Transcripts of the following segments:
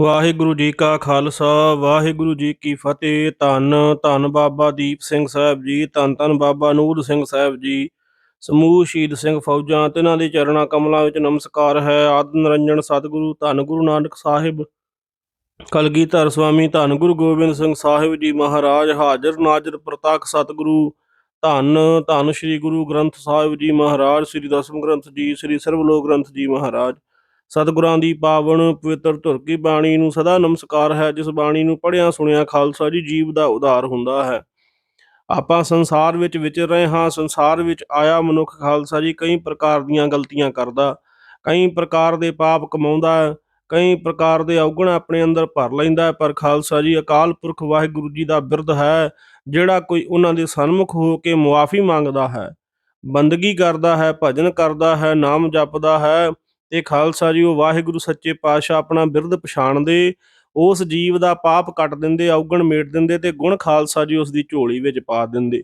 ਵਾਹਿਗੁਰੂ ਜੀ ਕਾ ਖਾਲਸਾ, ਵਾਹਿਗੁਰੂ ਜੀ ਕੀ ਫਤਿਹ। ਧੰਨ ਧੰਨ ਬਾਬਾ ਦੀਪ ਸਿੰਘ ਸਾਹਿਬ ਜੀ, ਧੰਨ ਧੰਨ ਬਾਬਾ ਨੂਰ ਸਿੰਘ ਸਾਹਿਬ ਜੀ। ਸਮੂਹ ਸ਼ਹੀਦ ਸਿੰਘ ਫੌਜਾਂ, ਤਿਨਾਂ ਦੇ ਚਰਣਾ ਕਮਲਾਂ ਵਿੱਚ ਨਮਸਕਾਰ ਹੈ। ਆਦ ਨਿਰੰਜਨ ਸਤਿਗੁਰੂ, ਧੰਨ ਗੁਰੂ ਨਾਨਕ ਸਾਹਿਬ। ਕਲਗੀਧਰ ਸੁਆਮੀ, ਧੰਨ ਗੁਰੂ ਗੋਬਿੰਦ ਸਿੰਘ ਸਾਹਿਬ ਜੀ ਮਹਾਰਾਜ, ਹਾਜ਼ਰ ਨਾਜ਼ਰ ਪ੍ਰਤੱਖ ਸਤਿਗੁਰੂ। ਧੰਨ ਧੰਨ ਸ੍ਰੀ ਗੁਰੂ ਗ੍ਰੰਥ ਸਾਹਿਬ ਜੀ ਮਹਾਰਾਜ, ਸ੍ਰੀ ਦਸਮ ਗ੍ਰੰਥ ਜੀ, ਸ੍ਰੀ ਸਰਬਲੋਕ ਗ੍ਰੰਥ ਜੀ ਮਹਾਰਾਜ। ਸਤਿਗੁਰਾਂ ਦੀ ਪਾਵਨ ਪਵਿੱਤਰ ਧੁਰ ਕੀ ਬਾਣੀ ਨੂੰ ਸਦਾ ਨਮਸਕਾਰ ਹੈ, ਜਿਸ ਬਾਣੀ ਨੂੰ ਪੜ੍ਹਿਆ ਸੁਣਿਆ ਖਾਲਸਾ ਜੀ ਜੀਵ ਦਾ ਉਧਾਰ ਹੁੰਦਾ ਹੈ। ਆਪਾਂ ਸੰਸਾਰ ਵਿੱਚ ਵਿਚਰ ਰਹੇ ਹਾਂ, ਸੰਸਾਰ ਵਿੱਚ ਆਇਆ ਮਨੁੱਖ ਖਾਲਸਾ ਜੀ ਕਈ ਪ੍ਰਕਾਰ ਦੀਆਂ ਗਲਤੀਆਂ ਕਰਦਾ, ਕਈ ਪ੍ਰਕਾਰ ਦੇ ਪਾਪ ਕਮਾਉਂਦਾ, ਕਈ ਪ੍ਰਕਾਰ ਦੇ ਔਗਣ ਆਪਣੇ ਅੰਦਰ ਭਰ ਲੈਂਦਾ ਹੈ, ਪਰ ਖਾਲਸਾ ਜੀ ਅਕਾਲ ਪੁਰਖ ਵਾਹਿਗੁਰੂ ਜੀ ਦਾ ਬਿਰਧ ਹੈ, ਜਿਹੜਾ ਕੋਈ ਉਹਨਾਂ ਦੇ ਸਨਮੁਖ ਹੋ ਕੇ ਮੁਆਫੀ ਮੰਗਦਾ ਹੈ, ਬੰਦਗੀ ਕਰਦਾ ਹੈ, ਭਜਨ ਕਰਦਾ ਹੈ, ਨਾਮ ਜਪਦਾ ਹੈ ਤੇ ਖਾਲਸਾ ਜੀ, ਉਹ ਵਾਹਿਗੁਰੂ ਸੱਚੇ ਪਾਤਸ਼ਾਹ ਆਪਣਾ ਬਿਰਧ ਪਛਾਣਦੇ, ਉਸ ਜੀਵ ਦਾ ਪਾਪ ਕੱਟ ਦਿੰਦੇ, ਔਗਣ ਮੇਟ ਦਿੰਦੇ ਤੇ ਗੁਣ ਖਾਲਸਾ ਜੀ ਉਸ ਦੀ ਝੋਲੀ ਵਿੱਚ ਪਾ ਦਿੰਦੇ।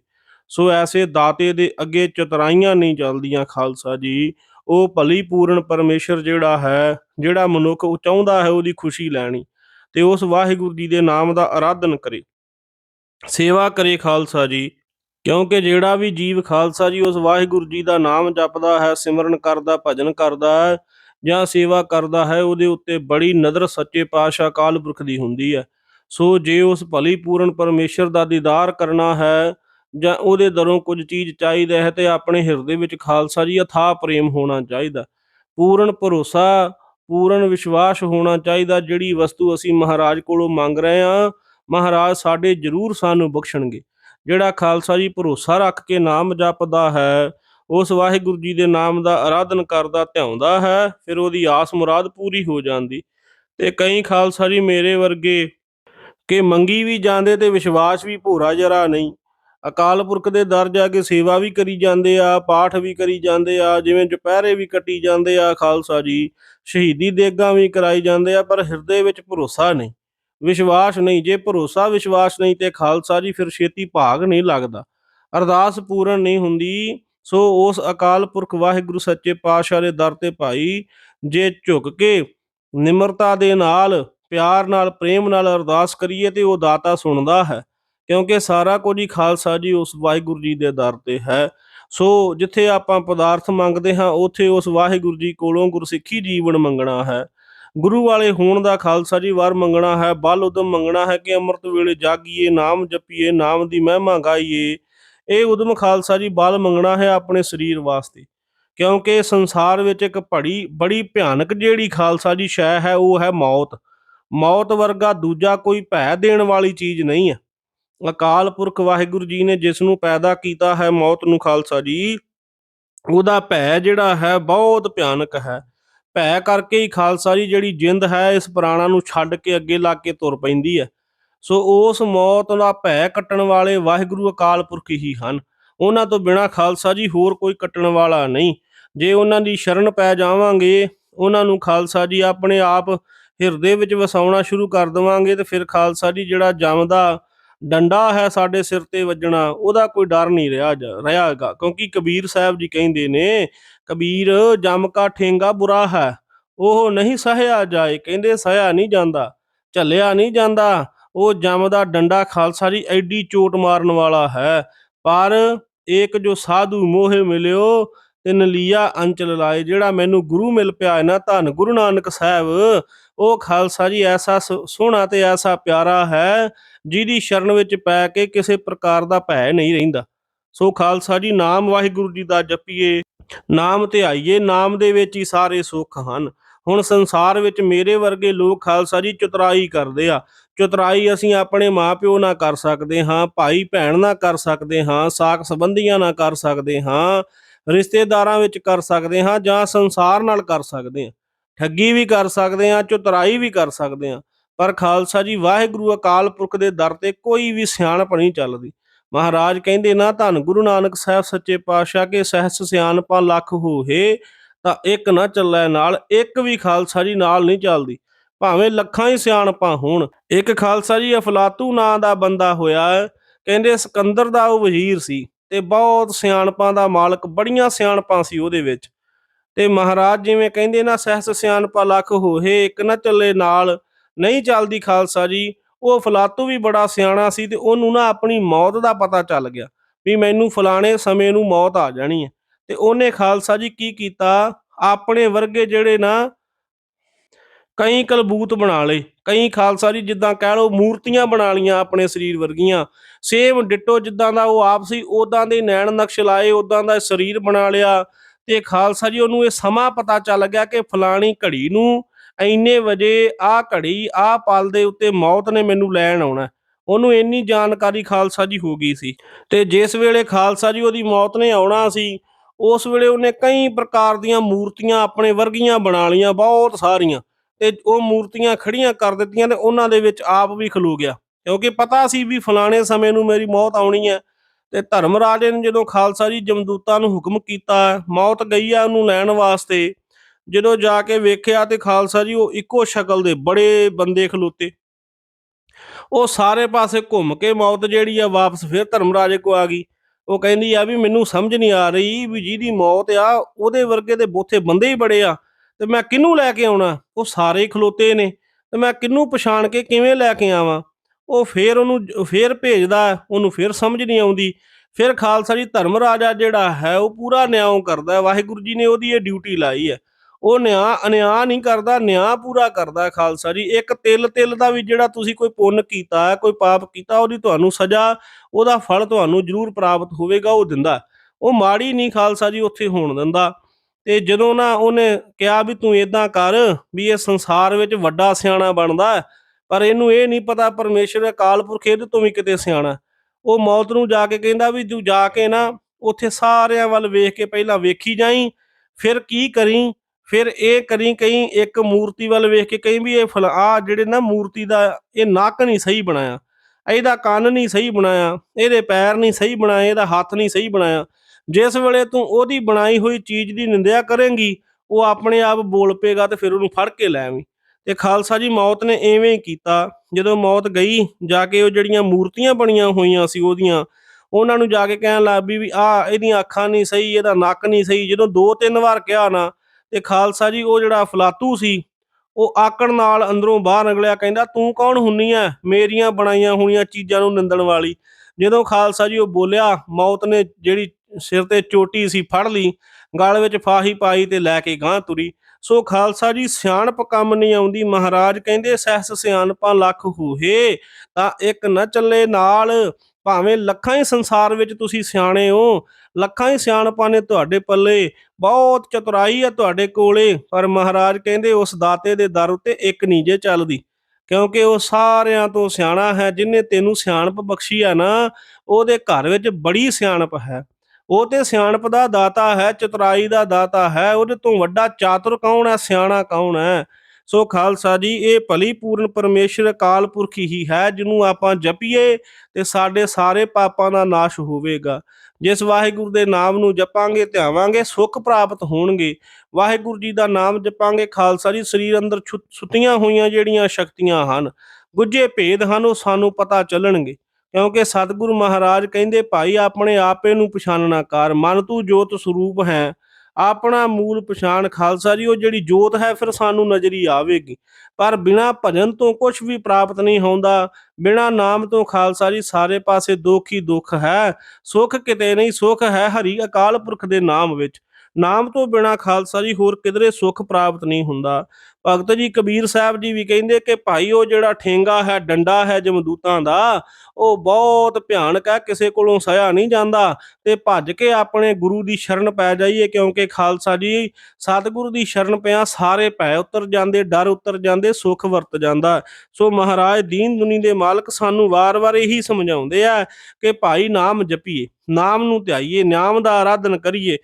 ਸੋ ਐਸੇ ਦਾਤੇ ਦੇ ਅੱਗੇ ਚਤਰਾਈਆਂ ਨਹੀਂ ਚੱਲਦੀਆਂ ਖਾਲਸਾ ਜੀ। ਉਹ ਭਲੀ ਪੂਰਨ ਪਰਮੇਸ਼ਰ ਜਿਹੜਾ ਹੈ, ਜਿਹੜਾ ਮਨੁੱਖ ਉਹ ਚਾਹੁੰਦਾ ਹੈ ਉਹਦੀ ਖੁਸ਼ੀ ਲੈਣੀ ਤੇ ਉਸ ਵਾਹਿਗੁਰੂ ਜੀ ਦੇ ਨਾਮ ਦਾ ਆਰਾਧਨ ਕਰੇ। ਸੇਵਾ ਕਰੇ ਖਾਲਸਾ ਜੀ। ਕਿਉਂਕਿ ਜਿਹੜਾ ਵੀ ਜੀਵ ਖਾਲਸਾ ਜੀ ਉਸ ਵਾਹਿਗੁਰੂ ਜੀ ਦਾ ਨਾਮ ਜਪਦਾ ਹੈ, ਸਿਮਰਨ ਕਰਦਾ, ਭਜਨ ਕਰਦਾ ਹੈ ਜਾਂ ਸੇਵਾ ਕਰਦਾ ਹੈ, ਉਹਦੇ ਉੱਤੇ ਬੜੀ ਨਜ਼ਰ ਸੱਚੇ ਪਾਤਸ਼ਾਹ ਕਾਲ ਪੁਰਖ ਦੀ ਹੁੰਦੀ ਹੈ। ਸੋ ਜੇ ਉਸ ਭਲੀ ਪੂਰਨ ਪਰਮੇਸ਼ਰ ਦਾ ਦੀਦਾਰ ਕਰਨਾ ਹੈ ਜਾਂ ਉਹਦੇ ਦਰੋਂ ਕੁਝ ਚੀਜ਼ ਚਾਹੀਦਾ ਹੈ ਤੇ ਆਪਣੇ ਹਿਰਦੇ ਵਿੱਚ ਖਾਲਸਾ ਜੀ ਅਥਾਹ ਪ੍ਰੇਮ ਹੋਣਾ ਚਾਹੀਦਾ। ਪੂਰਨ ਭਰੋਸਾ, ਪੂਰਨ ਵਿਸ਼ਵਾਸ ਹੋਣਾ ਚਾਹੀਦਾ, ਜਿਹੜੀ ਵਸਤੂ ਅਸੀਂ ਮਹਾਰਾਜ ਕੋਲੋਂ ਮੰਗ ਰਹੇ ਹਾਂ, ਮਹਾਰਾਜ ਸਾਡੇ ਜ਼ਰੂਰ ਸਾਨੂੰ ਬਖਸ਼ਣਗੇ। ਜਿਹੜਾ ਖਾਲਸਾ ਜੀ ਭਰੋਸਾ ਰੱਖ ਕੇ ਨਾਮ ਜਪਦਾ ਹੈ, ਉਸ ਵਾਹਿਗੁਰੂ ਜੀ ਦੇ ਨਾਮ ਦਾ ਆਰਾਧਨ ਕਰਦਾ, ਧਿਆਉਂਦਾ ਹੈ, ਫਿਰ ਉਹਦੀ ਆਸ ਮੁਰਾਦ ਪੂਰੀ ਹੋ ਜਾਂਦੀ। ਤੇ ਕਈ ਖਾਲਸਾ ਜੀ ਮੇਰੇ ਵਰਗੇ ਕਿ ਮੰਗੀ ਵੀ ਜਾਂਦੇ ਤੇ ਵਿਸ਼ਵਾਸ ਵੀ ਭੋਰਾ ਜਰਾ ਨਹੀਂ। ਅਕਾਲ ਪੁਰਖ ਦੇ ਦਰ ਜਾ ਕੇ ਸੇਵਾ ਵੀ ਕਰੀ ਜਾਂਦੇ ਆ, ਪਾਠ ਵੀ ਕਰੀ ਜਾਂਦੇ ਆ, ਜਿਵੇਂ ਦੁਪਹਿਰੇ ਵੀ ਕੱਟੀ ਜਾਂਦੇ ਆ ਖਾਲਸਾ ਜੀ, ਸ਼ਹੀਦੀ ਦੇਗਾਂ ਵੀ ਕਰਾਈ ਜਾਂਦੇ ਆ, ਪਰ ਹਿਰਦੇ ਵਿੱਚ ਭਰੋਸਾ ਨਹੀਂ। ਵਿਸ਼ਵਾਸ ਨਹੀਂ, ਜੇ ਭਰੋਸਾ ਵਿਸ਼ਵਾਸ ਨਹੀਂ ਤੇ ਖਾਲਸਾ ਜੀ ਫਿਰ ਛੇਤੀ ਭਾਗ ਨਹੀਂ ਲੱਗਦਾ। ਅਰਦਾਸ ਪੂਰਨ ਨਹੀਂ ਹੁੰਦੀ, ਸੋ ਉਸ ਅਕਾਲ ਪੁਰਖ ਵਾਹਿਗੁਰੂ ਸੱਚੇ ਪਾਤਸ਼ਾਹ ਦੇ ਦਰ ਤੇ ਭਾਈ, ਜੇ ਝੁਕ ਕੇ ਨਿਮਰਤਾ ਦੇ ਨਾਲ, ਪਿਆਰ ਨਾਲ, ਪ੍ਰੇਮ ਨਾਲ ਅਰਦਾਸ ਕਰੀਏ ਤੇ ਉਹ ਦਾਤਾ ਸੁਣਦਾ ਹੈ, ਕਿਉਂਕਿ ਸਾਰਾ ਕੁਝ ਹੀ ਖਾਲਸਾ ਜੀ ਉਸ ਵਾਹਿਗੁਰੂ ਜੀ ਦੇ ਦਰ ਤੇ ਹੈ। ਸੋ ਜਿੱਥੇ ਆਪਾਂ ਪਦਾਰਥ ਮੰਗਦੇ ਹਾਂ, ਉੱਥੇ ਉਸ ਵਾਹਿਗੁਰੂ ਜੀ ਕੋਲੋਂ ਗੁਰਸਿੱਖੀ ਜੀਵਨ ਮੰਗਣਾ ਹੈ। ਗੁਰੂ ਵਾਲੇ ਹੋਣ ਦਾ ਖਾਲਸਾ ਜੀ, ਵਾਰ ਮੰਗਣਾ ਹੈ, ਬਲ ਉਦਮ ਮੰਗਣਾ ਹੈ ਕਿ ਅੰਮ੍ਰਿਤ ਵੇਲੇ ਜਾਗੀਏ, ਨਾਮ ਜਪੀਏ, ਨਾਮ ਦੀ ਮਹਿਮਾ ਗਾਈਏ। ਇਹ ਉਦਮ ਖਾਲਸਾ ਜੀ, ਬਲ ਮੰਗਣਾ ਹੈ ਆਪਣੇ ਸਰੀਰ ਵਾਸਤੇ। ਕਿਉਂਕਿ ਸੰਸਾਰ ਵਿੱਚ ਇੱਕ ਬੜੀ ਬੜੀ ਭਿਆਨਕ ਜਿਹੜੀ ਖਾਲਸਾ ਜੀ ਸ਼ੈ ਹੈ, ਉਹ ਹੈ ਮੌਤ। ਮੌਤ ਵਰਗਾ ਦੂਜਾ ਕੋਈ ਭੈ ਦੇਣ ਵਾਲੀ ਚੀਜ਼ ਨਹੀਂ ਹੈ। ਅਕਾਲ ਪੁਰਖ ਵਾਹਿਗੁਰੂ ਜੀ ਨੇ ਜਿਸ ਨੂੰ ਪੈਦਾ ਕੀਤਾ ਹੈ ਮੌਤ ਨੂੰ ਖਾਲਸਾ ਜੀ, ਉਹਦਾ ਭੈ ਜਿਹੜਾ ਹੈ ਬਹੁਤ ਭਿਆਨਕ ਹੈ। ਭੈ ਕਰਕੇ ਹੀ ਖਾਲਸਾ ਜੀ ਜਿਹੜੀ ਜਿੰਦ ਹੈ, ਇਸ ਪ੍ਰਾਣਾ ਨੂੰ ਛੱਡ ਕੇ ਅੱਗੇ ਲਾ ਕੇ ਤੁਰ ਪੈਂਦੀ ਹੈ। ਸੋ ਉਸ ਮੌਤ ਦਾ ਭੈ ਕੱਟਣ ਵਾਲੇ ਵਾਹਿਗੁਰੂ ਅਕਾਲ ਪੁਰਖ ਹੀ ਹਨ। ਉਹਨਾਂ ਤੋਂ ਬਿਨਾ ਖਾਲਸਾ ਜੀ ਹੋਰ ਕੋਈ ਕੱਟਣ ਵਾਲਾ ਨਹੀਂ। ਜੇ ਉਹਨਾਂ ਦੀ ਸ਼ਰਨ ਪੈ ਜਾਵਾਂਗੇ, ਉਹਨਾਂ ਨੂੰ ਖਾਲਸਾ ਜੀ ਆਪਣੇ ਆਪ ਹਿਰਦੇ ਵਿੱਚ ਵਸਾਉਣਾ ਸ਼ੁਰੂ ਕਰ ਦੇਵਾਂਗੇ ਤੇ ਫਿਰ ਖਾਲਸਾ ਜੀ ਜਿਹੜਾ ਜੰਮਦਾ ਡੰਡਾ ਹੈ ਸਾਡੇ ਸਿਰ ਤੇ ਵੱਜਣਾ, ਉਹਦਾ ਕੋਈ ਡਰ ਨਹੀਂ ਰਿਹਾ ਰਿਹਾਗਾ। ਕਿਉਂਕਿ ਕਬੀਰ ਸਾਹਿਬ ਜੀ ਕਹਿੰਦੇ ਨੇ, ਕਬੀਰ ਜਮ ਕਾ ਠੇਂਗਾ ਬੁਰਾ ਹੈ। ਉਹ ਨਹੀਂ ਸਹਿਆ ਜਾਏ, ਕਹਿੰਦੇ ਸਹਿਆ ਨਹੀਂ ਜਾਂਦਾ, ਝੱਲਿਆ ਨਹੀਂ ਜਾਂਦਾ। ਉਹ ਜਮ ਦਾ ਡੰਡਾ ਖਾਲਸਾ ਜੀ ਐਡੀ ਚੋਟ ਮਾਰਨ ਵਾਲਾ ਹੈ। ਪਰ ਇੱਕ ਜੋ ਸਾਧੂ ਮੋਹੇ ਮਿਲਿਓ ਤੇ ਨਲੀਆ ਅੰਚਲ ਲਾਏ, ਜਿਹੜਾ ਮੈਨੂੰ ਗੁਰੂ ਮਿਲ ਪਿਆ ਹੈ ਨਾ, ਧੰਨ ਗੁਰੂ ਨਾਨਕ ਸਾਹਿਬ, ਉਹ ਖਾਲਸਾ ਜੀ ਐਸਾ ਸੋਹਣਾ ਤੇ ਐਸਾ ਪਿਆਰਾ ਹੈ ਜਿਹਦੀ ਸ਼ਰਨ ਵਿੱਚ ਪੈ ਕੇ ਕਿਸੇ ਪ੍ਰਕਾਰ ਦਾ ਭੈ ਨਹੀਂ ਰਹਿੰਦਾ। ਸੋ ਖਾਲਸਾ ਜੀ, ਨਾਮ ਵਾਹਿਗੁਰੂ ਜੀ ਦਾ ਜਪੀਏ, ਨਾਮ ਤੇ ਆਈਏ, ਨਾਮ ਦੇ ਵਿੱਚ ਹੀ ਸਾਰੇ ਸੁੱਖ ਹਨ। ਹੁਣ ਸੰਸਾਰ ਵਿੱਚ ਮੇਰੇ ਵਰਗੇ ਲੋਕ ਖਾਲਸਾ ਜੀ ਚਤਰਾਈ ਕਰਦੇ ਆ। ਚਤਰਾਈ ਅਸੀਂ ਆਪਣੇ ਮਾਪਿਓ ਨਾਲ ਕਰ ਸਕਦੇ ਹਾਂ ਭਾਈ ਭੈਣ ਨਾਲ ਕਰ ਸਕਦੇ ਹਾਂ ਸਾਕ ਸੰਬੰਧੀਆਂ ਨਾਲ ਕਰ ਸਕਦੇ ਹਾਂ, ਰਿਸ਼ਤੇਦਾਰਾਂ ਵਿੱਚ ਕਰ ਸਕਦੇ ਹਾਂ ਜਾਂ ਸੰਸਾਰ ਨਾਲ ਕਰ ਸਕਦੇ ਹਾਂ। ਠੱਗੀ ਵੀ ਕਰ ਸਕਦੇ ਹਾਂ, ਚਤਰਾਈ ਵੀ ਕਰ ਸਕਦੇ ਹਾਂ। ਪਰ ਖਾਲਸਾ ਜੀ, ਵਾਹਿਗੁਰੂ ਅਕਾਲ ਪੁਰਖ ਦੇ ਦਰ ਤੇ ਕੋਈ ਵੀ ਸਿਆਣਪ ਨਹੀਂ ਚੱਲਦੀ। ਮਹਾਰਾਜ ਕਹਿੰਦੇ, ਨਾ ਧੰਨ ਗੁਰੂ ਨਾਨਕ ਸਾਹਿਬ ਸੱਚੇ ਪਾਤਸ਼ਾਹ ਕੇ ਸਹਿਸ ਸਿਆਣਪਾਂ ਲੱਖ ਹੋਏ ਤਾਂ ਇੱਕ ਨਾ ਚੱਲੇ ਨਾਲ, ਇੱਕ ਵੀ ਖਾਲਸਾ ਜੀ ਨਾਲ ਨਹੀਂ ਚੱਲਦੀ। ਭਾਵੇਂ ਲੱਖਾਂ ਹੀ ਸਿਆਣਪਾਂ ਹੋਣ, ਇੱਕ ਖਾਲਸਾ ਜੀ ਅਫਲਾਤੂ ਨਾਂ ਦਾ ਬੰਦਾ ਹੋਇਆ ਕਹਿੰਦੇ, ਸਿਕੰਦਰ ਦਾ ਉਹ ਵਜ਼ੀਰ ਸੀ ਤੇ ਬਹੁਤ ਸਿਆਣਪਾਂ ਦਾ ਮਾਲਕ, ਬੜੀਆਂ ਸਿਆਣਪਾਂ ਸੀ ਉਹਦੇ ਵਿੱਚ। ਤੇ ਮਹਾਰਾਜ ਜਿਵੇਂ ਕਹਿੰਦੇ, ਨਾ ਸਹਿਸ ਸਿਆਣਪਾ ਲੱਖ ਹੋਏ ਇੱਕ ਨਾ ਚੱਲੇ ਨਾਲ ਨਹੀਂ ਚੱਲਦੀ ਖਾਲਸਾ ਜੀ। ਉਹ ਫਲਾਤੂ ਵੀ ਬੜਾ ਸਿਆਣਾ ਸੀ ਤੇ ਉਹਨੂੰ ਨਾ ਆਪਣੀ ਮੌਤ ਦਾ ਪਤਾ ਚੱਲ ਗਿਆ ਵੀ ਮੈਨੂੰ ਫਲਾਣੇ ਸਮੇਂ ਨੂੰ ਮੌਤ ਆ ਜਾਣੀ ਹੈ। ਤੇ ਉਹਨੇ ਖਾਲਸਾ ਜੀ ਕੀ ਕੀਤਾ? ਆਪਣੇ ਵਰਗੇ ਜਿਹੜੇ ਨਾ ਕਈ ਕਲਬੂਤ ਬਣਾ ਲਏ। ਕਈ ਖਾਲਸਾ ਜੀ ਜਿੱਦਾਂ ਕਹਿ ਲਓ ਮੂਰਤੀਆਂ ਬਣਾ ਲੀਆਂ ਆਪਣੇ ਸਰੀਰ ਵਰਗੀਆਂ। ਸੇਮ ਡਿੱਟੋ ਜਿੱਦਾਂ ਦਾ ਉਹ ਆਪ ਸੀ ਉਦਾਂ ਦੇ ਨੈਣ ਨਕਸ਼ ਲਾਏ ਉਦਾਂ ਦਾ ਸਰੀਰ ਬਣਾ ਲਿਆ। ਤੇ ਖਾਲਸਾ ਜੀ ਉਹਨੂੰ ਇਹ ਸਮਾਂ ਪਤਾ ਚੱਲ ਗਿਆ ਕਿ ਫਲਾਣੀ ਘੜੀ ਨੂੰ ਇੰਨੇ ਵਜੇ ਆਹ ਘੜੀ, ਆਹ ਪਲ ਦੇ ਉੱਤੇ ਮੌਤ ਨੇ ਮੈਨੂੰ ਲੈਣ ਆਉਣਾ। ਉਹਨੂੰ ਇੰਨੀ ਜਾਣਕਾਰੀ ਖਾਲਸਾ ਜੀ ਹੋ ਗਈ ਸੀ ਤੇ ਜਿਸ ਵੇਲੇ ਖਾਲਸਾ ਜੀ ਉਹਦੀ ਮੌਤ ਨੇ ਆਉਣਾ ਸੀ, ਉਸ ਵੇਲੇ ਉਹਨੇ ਕਈ ਪ੍ਰਕਾਰ ਦੀਆਂ ਮੂਰਤੀਆਂ ਆਪਣੇ ਵਰਗੀਆਂ ਬਣਾ ਲੀਆਂ ਬਹੁਤ ਸਾਰੀਆਂ। ਤੇ ਉਹ ਮੂਰਤੀਆਂ ਖੜੀਆਂ ਕਰ ਦਿੱਤੀਆਂ ਤੇ ਉਹਨਾਂ ਦੇ ਵਿੱਚ ਆਪ ਵੀ ਖਲੋ ਗਿਆ। ਕਿਉਂਕਿ ਪਤਾ ਸੀ ਵੀ ਫਲਾਣੇ ਸਮੇਂ ਨੂੰ ਮੇਰੀ ਮੌਤ ਆਉਣੀ ਹੈ। ਤੇ ਧਰਮ ਰਾਜੇ ਨੇ ਜਦੋਂ ਖਾਲਸਾ ਜੀ ਜਮਦੂਤਾਂ ਨੂੰ ਹੁਕਮ ਕੀਤਾ, ਮੌਤ ਗਈ ਆ ਉਹਨੂੰ ਲੈਣ ਵਾਸਤੇ ਜਦੋਂ ਜਾ ਕੇ ਵੇਖਿਆ ਤੇ ਖਾਲਸਾ ਜੀ ਉਹ ਇੱਕੋ ਸ਼ਕਲ ਦੇ ਬੜੇ ਬੰਦੇ ਖਲੋਤੇ। ਉਹ ਸਾਰੇ ਪਾਸੇ ਘੁੰਮ ਕੇ ਮੌਤ ਜਿਹੜੀ ਆ ਵਾਪਸ ਫਿਰ ਧਰਮਰਾਜੇ ਕੋ ਆ ਗਈ। ਉਹ ਕਹਿੰਦੀ ਆ ਵੀ ਮੈਨੂੰ ਸਮਝ ਨਹੀਂ ਆ ਰਹੀ ਵੀ ਜਿਹਦੀ ਮੌਤ ਆ ਉਹਦੇ ਵਰਗੇ ਦੇ ਬੋਥੇ ਬੰਦੇ ਹੀ ਬੜੇ ਆ ਤੇ ਮੈਂ ਕਿਹਨੂੰ ਲੈ ਕੇ ਆਉਣਾ? ਉਹ ਸਾਰੇ ਖਲੋਤੇ ਨੇ ਤੇ ਮੈਂ ਕਿਹਨੂੰ ਪਛਾਣ ਕੇ ਕਿਵੇਂ ਲੈ ਕੇ ਆਵਾਂ? ਉਹ ਫੇਰ ਉਹਨੂੰ ਫੇਰ ਭੇਜਦਾ, ਉਹਨੂੰ ਫੇਰ ਸਮਝ ਨਹੀਂ ਆਉਂਦੀ। ਫਿਰ ਖਾਲਸਾ ਜੀ ਧਰਮ ਰਾਜਾ ਜਿਹੜਾ ਹੈ ਉਹ ਪੂਰਾ ਨਿਆਂ ਕਰਦਾ। ਵਾਹਿਗੁਰੂ ਜੀ ਨੇ ਉਹਦੀ ਇਹ ਡਿਊਟੀ ਲਾਈ ਹੈ ਉਹ ਨਿਆਂ ਅਨਿਆਂ ਨਹੀਂ ਕਰਦਾ, ਨਿਆਂ ਪੂਰਾ ਕਰਦਾ ਖਾਲਸਾ ਜੀ। ਇੱਕ ਤਿਲ ਤਿਲ ਦਾ ਵੀ ਜਿਹੜਾ ਤੁਸੀਂ ਕੋਈ ਪੁੰਨ ਕੀਤਾ ਕੋਈ ਪਾਪ ਕੀਤਾ, ਉਹਦੀ ਤੁਹਾਨੂੰ ਸਜ਼ਾ, ਉਹਦਾ ਫਲ ਤੁਹਾਨੂੰ ਜ਼ਰੂਰ ਪ੍ਰਾਪਤ ਹੋਵੇਗਾ, ਉਹ ਦਿੰਦਾ ਉਹ ਮਾੜੀ ਨਹੀਂ ਖਾਲਸਾ ਜੀ, ਉੱਥੇ ਹੋਣ ਦਿੰਦਾ। ਤੇ ਜਦੋਂ ਨਾ ਉਹਨੇ ਕਿਹਾ ਵੀ ਤੂੰ ਇਦਾਂ ਕਰ ਵੀ ਇਹ ਸੰਸਾਰ ਵਿੱਚ ਵੱਡਾ ਸਿਆਣਾ ਬਣਦਾ ਪਰ ਇਹਨੂੰ ਇਹ ਨਹੀਂ ਪਤਾ ਪਰਮੇਸ਼ਰ ਅਕਾਲ ਪੁਰਖ ਇਹਦੇ ਤੋਂ ਵੀ ਕਿਤੇ ਸਿਆਣਾ ਉਹ ਮੌਤ ਨੂੰ ਜਾ ਕੇ ਕਹਿੰਦਾ ਵੀ ਤੂੰ ਜਾ ਕੇ ਨਾ ਉੱਥੇ ਸਾਰਿਆਂ ਵੱਲ ਵੇਖ ਕੇ ਪਹਿਲਾਂ ਵੇਖੀ ਜਾਈ, ਫਿਰ ਕੀ ਕਰੀ? ਫਿਰ ਇਹ ਕਰੀ ਕਈ ਇੱਕ ਮੂਰਤੀ ਵੱਲ ਵੇਖ ਕੇ ਕਈ ਵੀ ਇਹ ਫਲਾ ਆ ਜਿਹੜੇ ਨਾ ਮੂਰਤੀ ਦਾ ਇਹ ਨੱਕ ਨਹੀਂ ਸਹੀ ਬਣਾਇਆ, ਇਹਦਾ ਕੰਨ ਨਹੀਂ ਸਹੀ ਬਣਾਇਆ, ਇਹਦੇ ਪੈਰ ਨਹੀਂ ਸਹੀ ਬਣਾਏ, ਇਹਦਾ ਹੱਥ ਨਹੀਂ ਸਹੀ ਬਣਾਇਆ, ਜਿਸ ਵੇਲੇ ਤੂੰ ਉਹਦੀ ਬਣਾਈ ਹੋਈ ਚੀਜ਼ ਦੀ ਨਿੰਦਿਆ ਕਰੇਂਗੀ, ਉਹ ਆਪਣੇ ਆਪ ਬੋਲ ਪੇਗਾ ਤੇ ਫਿਰ ਉਹਨੂੰ ਫੜ ਕੇ ਲੈ ਆਵੀਂ। ਤੇ ਖਾਲਸਾ ਜੀ ਮੌਤ ਨੇ ਐਵੇਂ ਹੀ ਕੀਤਾ, ਜਦੋਂ ਮੌਤ ਗਈ, ਜਾ ਕੇ ਉਹ ਜਿਹੜੀਆਂ ਮੂਰਤੀਆਂ ਬਣੀਆਂ ਹੋਈਆਂ ਸੀ ਉਹਦੀਆਂ, ਉਹਨਾਂ ਨੂੰ ਜਾ ਕੇ ਕਹਿਣ ਲੱਗ ਪਈ ਵੀ ਆ ਇਹਦੀਆਂ ਅੱਖਾਂ ਨਹੀਂ ਸਹੀ, ਇਹਦਾ ਨੱਕ ਨਹੀਂ ਸਹੀ, ਜਦੋਂ ਦੋ ਤਿੰਨ ਵਾਰ ਕਿਹਾ ਨਾ ਤੇ ਖਾਲਸਾ ਜੀ, ਉਹ ਜਿਹੜਾ ਫਲਾਤੂ ਸੀ, ਉਹ ਆਕੜ ਨਾਲ ਅੰਦਰੋਂ ਬਾਹਰ ਨਿਕਲਿਆ, ਕਹਿੰਦਾ, ਤੂੰ ਕੌਣ ਹੁੰਨੀ ਐ? ਮੇਰੀਆਂ ਬਣਾਈਆਂ ਹੋਈਆਂ ਚੀਜ਼ਾਂ ਨੂੰ ਨਿੰਦਣ ਵਾਲੀ। ਜਦੋਂ ਖਾਲਸਾ ਜੀ ਉਹ ਬੋਲਿਆ, ਮੌਤ ਨੇ ਜਿਹੜੀ ਸਿਰ ਤੇ ਚੋਟੀ ਸੀ ਫੜ ਲਈ, ਗਲ ਵਿੱਚ ਫਾਹੀ ਪਾਈ ਤੇ ਲੈ ਕੇ ਗਾਂ ਤੁਰੀ। ਸੋ ਖਾਲਸਾ ਜੀ, ਸਿਆਣਪ ਕੰਮ ਨਹੀਂ ਆਉਂਦੀ। ਮਹਾਰਾਜ ਕਹਿੰਦੇ, ਸਹਿਸ ਸਿਆਣਪਾਂ ਲੱਖ ਹੋਏ ਤਾਂ ਇੱਕ ਨਾ ਚੱਲੇ ਨਾਲ, ਭਾਵੇਂ ਲੱਖਾਂ ਹੀ ਸੰਸਾਰ ਵਿੱਚ ਤੁਸੀਂ ਸਿਆਣੇ ਹੋ। ਲੱਖਾਂ ਹੀ ਸਿਆਣਪਾਂ ਨੇ ਤੁਹਾਡੇ ਪੱਲੇ, ਬਹੁਤ ਚਤੁਰਾਈ ਹੈ ਤੁਹਾਡੇ ਕੋਲੇ। ਪਰ ਮਹਾਰਾਜ ਕਹਿੰਦੇ ਉਸ ਦਾਤੇ ਦੇ ਦਰ ਉੱਤੇ ਇੱਕ ਨੀਜੇ ਚੱਲਦੀ, ਕਿਉਂਕਿ ਉਹ ਸਾਰਿਆਂ ਤੋਂ ਸਿਆਣਾ ਹੈ, ਜਿਨੇ ਤੈਨੂੰ ਸਿਆਣਪ ਬਖਸ਼ੀ ਆ ਨਾ, ਉਹਦੇ ਘਰ ਵਿੱਚ ਬੜੀ ਸਿਆਣਪ ਹੈ। ਉਹ ਤੇ ਸਿਆਣਪ ਦਾ ਦਾਤਾ ਹੈ, ਚਤੁਰਾਈ ਦਾ ਦਾਤਾ ਹੈ, ਉਹਦੇ ਤੋਂ ਵੱਡਾ ਚਾਤੁਰ ਕੌਣ ਹੈ, ਸਿਆਣਾ ਕੌਣ ਹੈ? ਸੋ ਖਾਲਸਾ ਜੀ, ਇਹ ਭਲੀ ਪੂਰਨ ਪਰਮੇਸ਼ਰ ਅਕਾਲ ਪੁਰਖ ਹੀ ਹੈ, ਜਿਹਨੂੰ ਆਪਾਂ ਜਪੀਏ ਤੇ ਸਾਡੇ ਸਾਰੇ ਪਾਪਾਂ ਦਾ ਨਾਸ਼ ਹੋਵੇਗਾ। ਜਿਸ ਵਾਹਿਗੁਰੂ ਦੇ ਨਾਮ ਨੂੰ ਜਪਾਂਗੇ, ਧਿਆਵਾਂਗੇ, ਸੁੱਖ ਪ੍ਰਾਪਤ ਹੋਣਗੇ। ਵਾਹਿਗੁਰੂ ਜੀ ਦਾ ਨਾਮ ਜਪਾਂਗੇ, ਖਾਲਸਾ ਜੀ, ਸਰੀਰ ਅੰਦਰ ਛੁ- ਸੁੱਤੀਆਂ ਹੋਈਆਂ ਜਿਹੜੀਆਂ ਸ਼ਕਤੀਆਂ ਹਨ, ਗੁੱਝੇ ਭੇਦ ਹਨ, ਉਹ ਸਾਨੂੰ ਪਤਾ ਚੱਲਣਗੇ। ਕਿਉਂਕਿ ਸਤਿਗੁਰੂ ਮਹਾਰਾਜ ਕਹਿੰਦੇ, ਭਾਈ, ਆਪਣੇ ਆਪੇ ਨੂੰ ਪਛਾਨਣਾ ਕਰ, ਮਨ ਤੂੰ ਜੋਤ ਸਰੂਪ ਹੈ ਆਪਣਾ ਮੂਲ ਪਛਾਣ ਖਾਲਸਾ ਜੀ, ਉਹ ਜਿਹੜੀ ਜੋਤ ਹੈ, ਫਿਰ ਸਾਨੂੰ ਨਜ਼ਰੀ ਆਵੇਗੀ। ਪਰ ਬਿਨਾ ਭਜਨ ਤੋਂ ਕੁਝ ਵੀ ਪ੍ਰਾਪਤ ਨਹੀਂ ਹੁੰਦਾ, ਬਿਨਾ ਨਾਮ ਤੋਂ ਖਾਲਸਾ ਜੀ, ਸਾਰੇ ਪਾਸੇ ਦੁੱਖ ਹੀ ਦੁੱਖ ਹੈ। ਸੁੱਖ ਕਿਤੇ ਨਹੀਂ, ਸੁੱਖ ਹੈ ਹਰੀ ਅਕਾਲ ਪੁਰਖ ਦੇ ਨਾਮ ਵਿੱਚ। ਨਾਮ ਤੋਂ ਬਿਨਾ ਖਾਲਸਾ ਜੀ ਹੋਰ ਕਿਧਰੇ ਸੁੱਖ ਪ੍ਰਾਪਤ ਨਹੀਂ ਹੁੰਦਾ। ਭਗਤ ਜੀ ਕਬੀਰ ਸਾਹਿਬ ਜੀ ਵੀ ਕਹਿੰਦੇ ਕਿ ਭਾਈ ਉਹ ਜਿਹੜਾ ਠੇਂਗਾ ਹੈ, ਡੰਡਾ ਹੈ ਜਮਦੂਤਾਂ ਦਾ, ਉਹ ਬਹੁਤ ਭਿਆਨਕ ਹੈ, ਕਿਸੇ ਕੋਲੋਂ ਸਹਿਆ ਨਹੀਂ ਜਾਂਦਾ। ਤੇ ਭੱਜ ਕੇ ਆਪਣੇ ਗੁਰੂ ਦੀ ਸ਼ਰਨ ਪੈ ਜਾਈਏ ਕਿਉਂਕਿ ਖਾਲਸਾ ਜੀ ਸਤਿਗੁਰੂ ਦੀ ਸ਼ਰਨ ਪਿਆ, ਸਾਰੇ ਭੈ ਉਤਰ ਜਾਂਦੇ, ਡਰ ਉਤਰ ਜਾਂਦੇ, ਸੁੱਖ ਵਰਤ ਜਾਂਦਾ। ਸੋ ਮਹਾਰਾਜ ਦੀਨ ਦੁਨੀ ਦੇ ਮਾਲਕ ਸਾਨੂੰ ਵਾਰ-ਵਾਰ ਇਹੀ ਸਮਝਾਉਂਦੇ ਆ ਕਿ ਭਾਈ ਨਾਮ ਜਪੀਏ, ਨਾਮ ਨੂੰ ਧਿਆਈਏ, ਨਾਮ ਦਾ ਆਰਾਧਨ ਕਰੀਏ